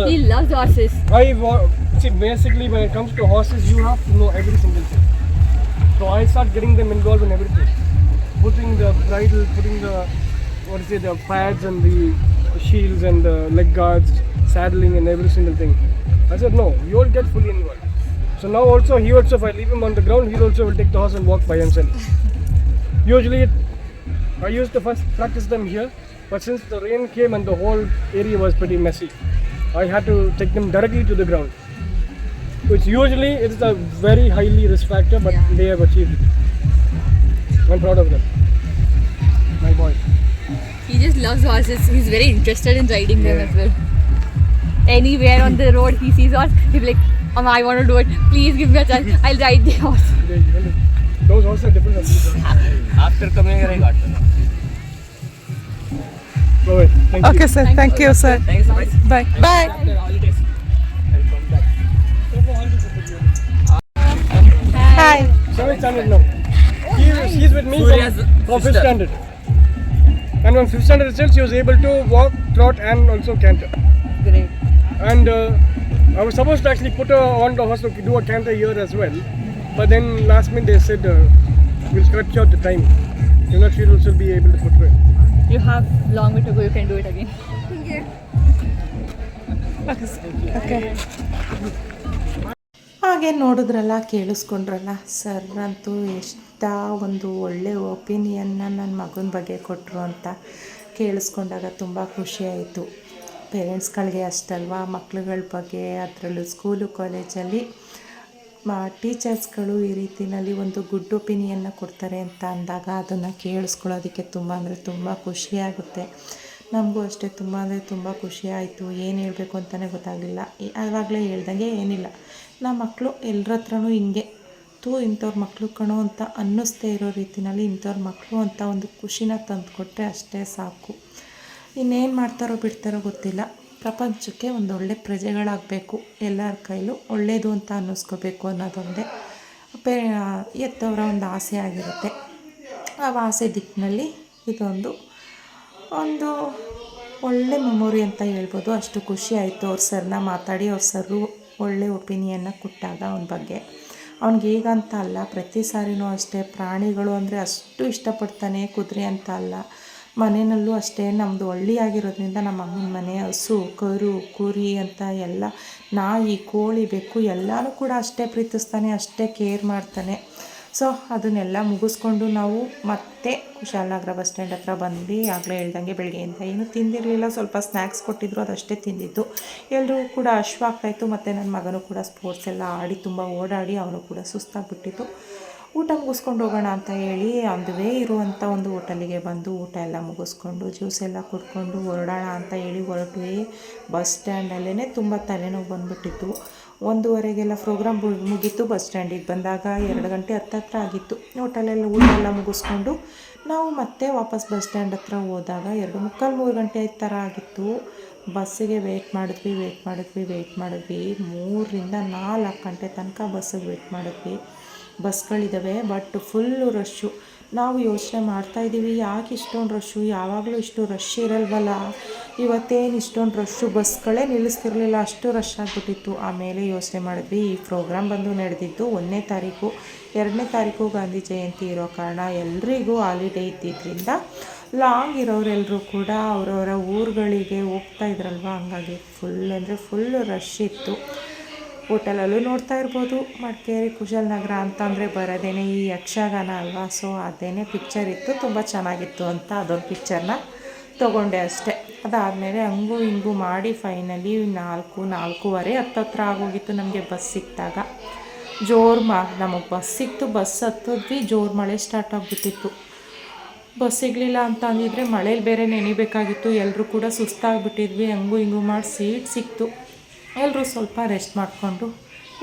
he loves horses I see basically when it comes to horses you have to know every single thing so I start getting them involved in everything putting the bridle putting the what is it the pads and the shields and the leg guards, saddling and every single thing. I said no, you all get fully involved. So now also he also if I leave him on the ground, he also will take the horse and walk by himself. Usually, it, I used to first practice them here, but since the rain came and the whole area was pretty messy, I had to take them directly to the ground. Which usually it is a very highly risk factor, but they have achieved it. I'm proud of them. He just loves horses. He's very interested in riding yeah. them as well. Anywhere on the road he sees horse, he's like, Mom, I want to do it. Please give me a chance. I'll ride the horse. Those horses are different. After coming here, I got oh, them. Okay, you. sir. Thank, Thank you, you, sir. Thanks, Bye. Bye. Bye. Hi. Hi. He's with me Surya's from Profit Standard. And from fifth standard itself, she was able to walk, trot, and also canter. Great. And uh, I was supposed to actually put her on the horse to do a canter here as well. But then last minute they said, uh, we'll cut short the time. You're not sure also be able to put her. You have long way to go. You can do it again. Okay ಹಾಗೆ ನೋಡಿದ್ರಲ್ಲ ಕೇಳಿಸ್ಕೊಂಡ್ರಲ್ಲ sir ಅಂತೂ ಎಷ್ಟ ಒಂದು ಒಳ್ಳೆ ಒಪಿನಿಯನ್ನ ನನ್ನ ಮಗನ ಬಗ್ಗೆ ಕೊಟ್ಟರು ಅಂತ ಕೇಳಿಸ್ಕೊಂಡಾಗ ತುಂಬ ಖುಷಿಯಾಯಿತು ಪೇರೆಂಟ್ಸ್ಗಳಿಗೆ ಅಷ್ಟಲ್ವಾ, ಮಕ್ಳುಗಳ ಬಗ್ಗೆ, ಅದರಲ್ಲೂ ಸ್ಕೂಲು ಕಾಲೇಜಲ್ಲಿ ಟೀಚರ್ಸ್ಗಳು ಈ ರೀತಿಯಲ್ಲಿ ಒಂದು ಗುಡ್ ಒಪಿನಿಯನ್ನ ಕೊಡ್ತಾರೆ ಅಂತ ಅಂದಾಗ ಅದನ್ನು ಕೇಳಿಸ್ಕೊಳ್ಳೋದಕ್ಕೆ ತುಂಬ ಅಂದರೆ ತುಂಬ ಖುಷಿಯಾಗುತ್ತೆ ನಮಗೂ ಅಷ್ಟೇ ತುಂಬ ಅಂದರೆ ತುಂಬ ಖುಷಿ ಆಯಿತು. ಏನು ಹೇಳಬೇಕು ಅಂತಲೇ ಗೊತ್ತಾಗಲಿಲ್ಲ. ಆವಾಗಲೇ ಹೇಳ್ದಂಗೆ ಏನಿಲ್ಲ. ನಮ್ಮ ಮಕ್ಕಳು ಎಲ್ಲರ ಹತ್ರನೂ ಹಿಂಗೆ ತೂ ಇಂಥವ್ರ ಮಕ್ಕಳು ಕಣೋ ಅಂತ ಅನ್ನಿಸ್ದೇ ಇರೋ ರೀತಿಯಲ್ಲಿ ಇಂಥವ್ರ ಮಕ್ಕಳು ಅಂತ ಒಂದು ಖುಷಿನ ತಂದುಕೊಟ್ರೆ ಅಷ್ಟೇ ಸಾಕು. ಇನ್ನೇನು ಮಾಡ್ತಾರೋ ಬಿಡ್ತಾರೋ ಗೊತ್ತಿಲ್ಲ. ಪ್ರಪಂಚಕ್ಕೆ ಒಂದು ಒಳ್ಳೆ ಪ್ರಜೆಗಳಾಗಬೇಕು. ಎಲ್ಲರ ಕೈಲೂ ಒಳ್ಳೆಯದು ಅಂತ ಅನ್ನಿಸ್ಕೋಬೇಕು ಅನ್ನೋದೊಂದೇ ಪೇ, ಎತ್ತವರ ಒಂದು ಆಸೆ ಆಗಿರುತ್ತೆ. ಆ ಆಸೆ ದಿಕ್ಕಿನಲ್ಲಿ ಇದೊಂದು, ಒಂದು ಒಳ್ಳೆ ಮೆಮೊರಿ ಅಂತ ಹೇಳ್ಬೋದು. ಅಷ್ಟು ಖುಷಿ ಆಯಿತು ಅವ್ರ ಸರ್ನ ಮಾತಾಡಿ, ಅವ್ರ ಸರ್ರು ಒಳ್ಳೆ ಒಪಿನಿಯನ್ನ ಕೊಟ್ಟಾಗ ಅವನ ಬಗ್ಗೆ. ಅವ್ನಿಗೆ ಈಗ ಅಂತ ಅಲ್ಲ, ಪ್ರತಿ ಸಾರಿನೂ ಅಷ್ಟೇ ಪ್ರಾಣಿಗಳು ಅಂದರೆ ಅಷ್ಟು ಇಷ್ಟಪಡ್ತಾನೆ ಕುದುರೆ ಅಂತ ಅಲ್ಲ. ಮನೆಯಲ್ಲೂ ಅಷ್ಟೇ ನಮ್ಮದು ಹಳ್ಳಿ ಆಗಿರೋದ್ರಿಂದ ನಮ್ಮ ಅಮ್ಮನ ಮನೆ, ಹಸು, ಕರು, ಕುರಿ ಅಂತ ಎಲ್ಲ ನಾಯಿ, ಕೋಳಿ, ಬೆಕ್ಕು ಎಲ್ಲನೂ ಕೂಡ ಅಷ್ಟೇ ಪ್ರೀತಿಸ್ತಾನೆ, ಅಷ್ಟೇ ಕೇರ್ ಮಾಡ್ತಾನೆ. ಸೊ, ಅದನ್ನೆಲ್ಲ ಮುಗಿಸ್ಕೊಂಡು ನಾವು ಮತ್ತೆ ಕುಶಾಲನಗರ ಬಸ್ ಸ್ಟ್ಯಾಂಡ್ ಹತ್ರ ಬಂದು ಆಗಲೇ ಹೇಳ್ದಂಗೆ ಬೆಳಗ್ಗೆಯಿಂದ ಏನು ತಿಂದಿರಲಿಲ್ಲ. ಸ್ವಲ್ಪ ಸ್ನ್ಯಾಕ್ಸ್ ಕೊಟ್ಟಿದ್ರು, ಅದಷ್ಟೇ ತಿಂದಿದ್ದು. ಎಲ್ಲರೂ ಕೂಡ ಹಶ್ವಾಗ್ತಾಯಿತ್ತು ಮತ್ತು ನನ್ನ ಮಗನೂ ಕೂಡ ಸ್ಪೋರ್ಟ್ಸ್ ಎಲ್ಲ ಆಡಿ ತುಂಬ ಓಡಾಡಿ ಅವನು ಕೂಡ ಸುಸ್ತಾಗ್ಬಿಟ್ಟಿತ್ತು. ಊಟ ಮುಗಿಸ್ಕೊಂಡು ಹೋಗೋಣ ಅಂತ ಹೇಳಿ ಅಂದುವೇ ಇರುವಂಥ ಒಂದು ಹೋಟೆಲಿಗೆ ಬಂದು ಊಟ ಎಲ್ಲ ಮುಗಿಸ್ಕೊಂಡು ಜ್ಯೂಸ್ ಎಲ್ಲ ಕುಡ್ಕೊಂಡು ಹೊರಡೋಣ ಅಂತ ಹೇಳಿ ಹೊರಟ್ವಿ. ಬಸ್ ಸ್ಟ್ಯಾಂಡಲ್ಲೇ ತುಂಬ ತಲೆನೋವು ಬಂದುಬಿಟ್ಟಿತ್ತು. ಒಂದೂವರೆಗೆಲ್ಲ ಪ್ರೋಗ್ರಾಮ್ ಮುಗೀತು ಬಸ್ ಸ್ಟ್ಯಾಂಡಿಗೆ ಬಂದಾಗ ಎರಡು ಗಂಟೆ ಹತ್ತತ್ರ ಆಗಿತ್ತು. ಹೋಟೆಲೆಲ್ಲ ಊಟ ಎಲ್ಲ ಮುಗಿಸ್ಕೊಂಡು ನಾವು ಮತ್ತೆ ವಾಪಸ್ ಬಸ್ ಸ್ಟ್ಯಾಂಡ್ ಹತ್ರ ಹೋದಾಗ ಎರಡು ಮುಕ್ಕಾಲು ಮೂರು ಗಂಟೆ ಥರ ಆಗಿತ್ತು. ಬಸ್ಸಿಗೆ ವೆಯ್ಟ್ ಮಾಡಿದ್ವಿ ವೆಯ್ಟ್ ಮಾಡಿದ್ವಿ ವೆಯ್ಟ್ ಮಾಡಿದ್ವಿ. ಮೂರರಿಂದ ನಾಲ್ಕು ಗಂಟೆ ತನಕ ಬಸ್ಸಿಗೆ ವೆಯ್ಟ್ ಮಾಡಿದ್ವಿ. ಬಸ್ಗಳಿದ್ದಾವೆ ಬಟ್ ಫುಲ್ಲು ರಶ್ಶು ನಾವು ಯೋಚನೆ ಮಾಡ್ತಾಯಿದ್ದೀವಿ ಯಾಕೆ ಇಷ್ಟೊಂದು ರಶ್ಶು ಯಾವಾಗಲೂ ಇಷ್ಟು ರಶ್ ಇರಲ್ವಲ್ಲ? ಇವತ್ತೇನು ಇಷ್ಟೊಂದು ರಶ್ಶು ಬಸ್ಗಳೇ ನಿಲ್ಲಿಸ್ತಿರಲಿಲ್ಲ, ಅಷ್ಟು ರಶ್ ಆಗಿಬಿಟ್ಟಿತ್ತು. ಆಮೇಲೆ ಯೋಚನೆ ಮಾಡಿದ್ವಿ, ಈ ಪ್ರೋಗ್ರಾಮ್ ಬಂದು ನಡೆದಿದ್ದು ಒಂದನೇ ತಾರೀಕು. ಎರಡನೇ ತಾರೀಕು ಗಾಂಧಿ ಜಯಂತಿ ಇರೋ ಕಾರಣ ಎಲ್ರಿಗೂ ಹಾಲಿಡೇ ಇದ್ದಿದ್ದರಿಂದ ಲಾಂಗ್ ಇರೋರೆಲ್ಲರೂ ಕೂಡ ಅವರವರ ಊರುಗಳಿಗೆ ಹೋಗ್ತಾ ಇದ್ರಲ್ವ? ಹಂಗಾಗಿ ಫುಲ್ ಅಂದರೆ ಫುಲ್ ರಶ್ ಇತ್ತು. ಹೋಟೆಲಲ್ಲೂ ನೋಡ್ತಾ ಇರ್ಬೋದು. ಮಡಿಕೇರಿ ಕುಶಾಲನಗರ ಅಂತಂದರೆ ಬರೋದೇನೆ ಈ ಯಕ್ಷಗಾನ ಅಲ್ವಾ? ಸೊ ಅದೇನೆ ಪಿಕ್ಚರ್ ಇತ್ತು. ತುಂಬ ಚೆನ್ನಾಗಿತ್ತು ಅಂತ ಅದೊಂದು ಪಿಕ್ಚರ್ನ ತೊಗೊಂಡೆ ಅಷ್ಟೆ. ಅದಾದಮೇಲೆ ಹಂಗೂ ಹಿಂಗೂ ಮಾಡಿ ಫೈನಲಿ ನಾಲ್ಕು, ನಾಲ್ಕೂವರೆ ಹತ್ತತ್ರ ಆಗೋಗಿತ್ತು ನಮಗೆ ಬಸ್ ಸಿಕ್ಕಿದಾಗ. ಜೋರು ಮಾ, ನಮಗೆ ಬಸ್ ಸಿಕ್ತು ಬಸ್ ಹತ್ತಿದ್ವಿ. ಜೋರು ಮಳೆ ಸ್ಟಾರ್ಟ್ ಆಗಿಬಿಟ್ಟಿತ್ತು. ಬಸ್ ಸಿಗಲಿಲ್ಲ ಅಂತ ಅಂದಿದ್ರೆ ಮಳೇಲಿ ಬೇರೆ ನೆನಿಬೇಕಾಗಿತ್ತು. ಎಲ್ಲರೂ ಕೂಡ ಸುಸ್ತಾಗ್ಬಿಟ್ಟಿದ್ವಿ. ಹಂಗೂ ಹಿಂಗೂ ಮಾಡಿ ಸೀಟ್ ಸಿಕ್ತು ಎಲ್ಲರೂ ಸ್ವಲ್ಪ ರೆಸ್ಟ್ ಮಾಡಿಕೊಂಡು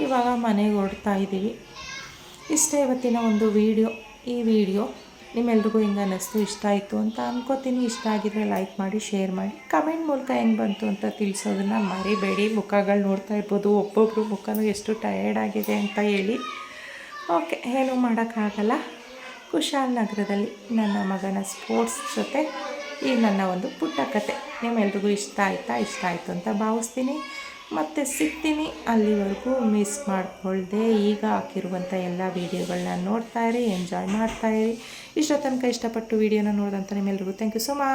ಇವಾಗ ಮನೆಗೆ ಹೊರಡ್ತಾ ಇದ್ದೀವಿ. ಇಷ್ಟೇ ಇವತ್ತಿನ ಒಂದು ವೀಡಿಯೋ ಈ ವಿಡಿಯೋ ನಿಮ್ಮೆಲ್ರಿಗೂ ಹಿಂಗೆ ಅನ್ನಿಸ್ತು, ಇಷ್ಟ ಆಯಿತು ಅಂತ ಅನ್ಕೋತೀನಿ. ಇಷ್ಟ ಆಗಿದ್ರೆ ಲೈಕ್ ಮಾಡಿ ಶೇರ್ ಮಾಡಿ. ಕಮೆಂಟ್ ಮೂಲಕ ಹೆಂಗೆ ಬಂತು ಅಂತ ತಿಳಿಸೋದನ್ನು ಮರಿಬೇಡಿ. ಮುಖಗಳು ನೋಡ್ತಾ ಇರ್ಬೋದು. ಒಬ್ಬೊಬ್ಬರು ಮುಖನೂ ಎಷ್ಟು ಟಯರ್ಡ್ ಆಗಿದೆ ಅಂತ ಹೇಳಿ. ಓಕೆ ಏನೂ ಮಾಡೋಕ್ಕಾಗಲ್ಲ. ಕುಶಾಲನಗರದಲ್ಲಿ ನನ್ನ ಮಗನ ಸ್ಪೋರ್ಟ್ಸ್ ಜೊತೆ ಈ ನನ್ನ ಒಂದು ಪುಟ್ಟ ಕತೆ ನಿಮ್ಮೆಲ್ರಿಗೂ ಇಷ್ಟ ಆಯಿತಾ, ಇಷ್ಟ ಆಯಿತು ಅಂತ ಭಾವಿಸ್ತೀನಿ. ಮತ್ತೆ ಸಿಗ್ತೀನಿ. ಅಲ್ಲಿವರೆಗೂ ಮಿಸ್ ಮಾಡಿಕೊಳ್ದೆ. ಈಗ ಹಾಕಿರುವಂಥ ಎಲ್ಲ ವೀಡಿಯೋಗಳನ್ನ ನೋಡ್ತಾ ಇರಿ, ಎಂಜಾಯ್ ಮಾಡ್ತಾ ಇರಿ. ಇಷ್ಟೋ ತನಕ ಇಷ್ಟಪಟ್ಟು ವೀಡಿಯೋನ ನೋಡಿದಂಥ ನಿಮ್ಮೆಲ್ರಿಗೂ ಥ್ಯಾಂಕ್ ಯು ಸೊ ಮಚ್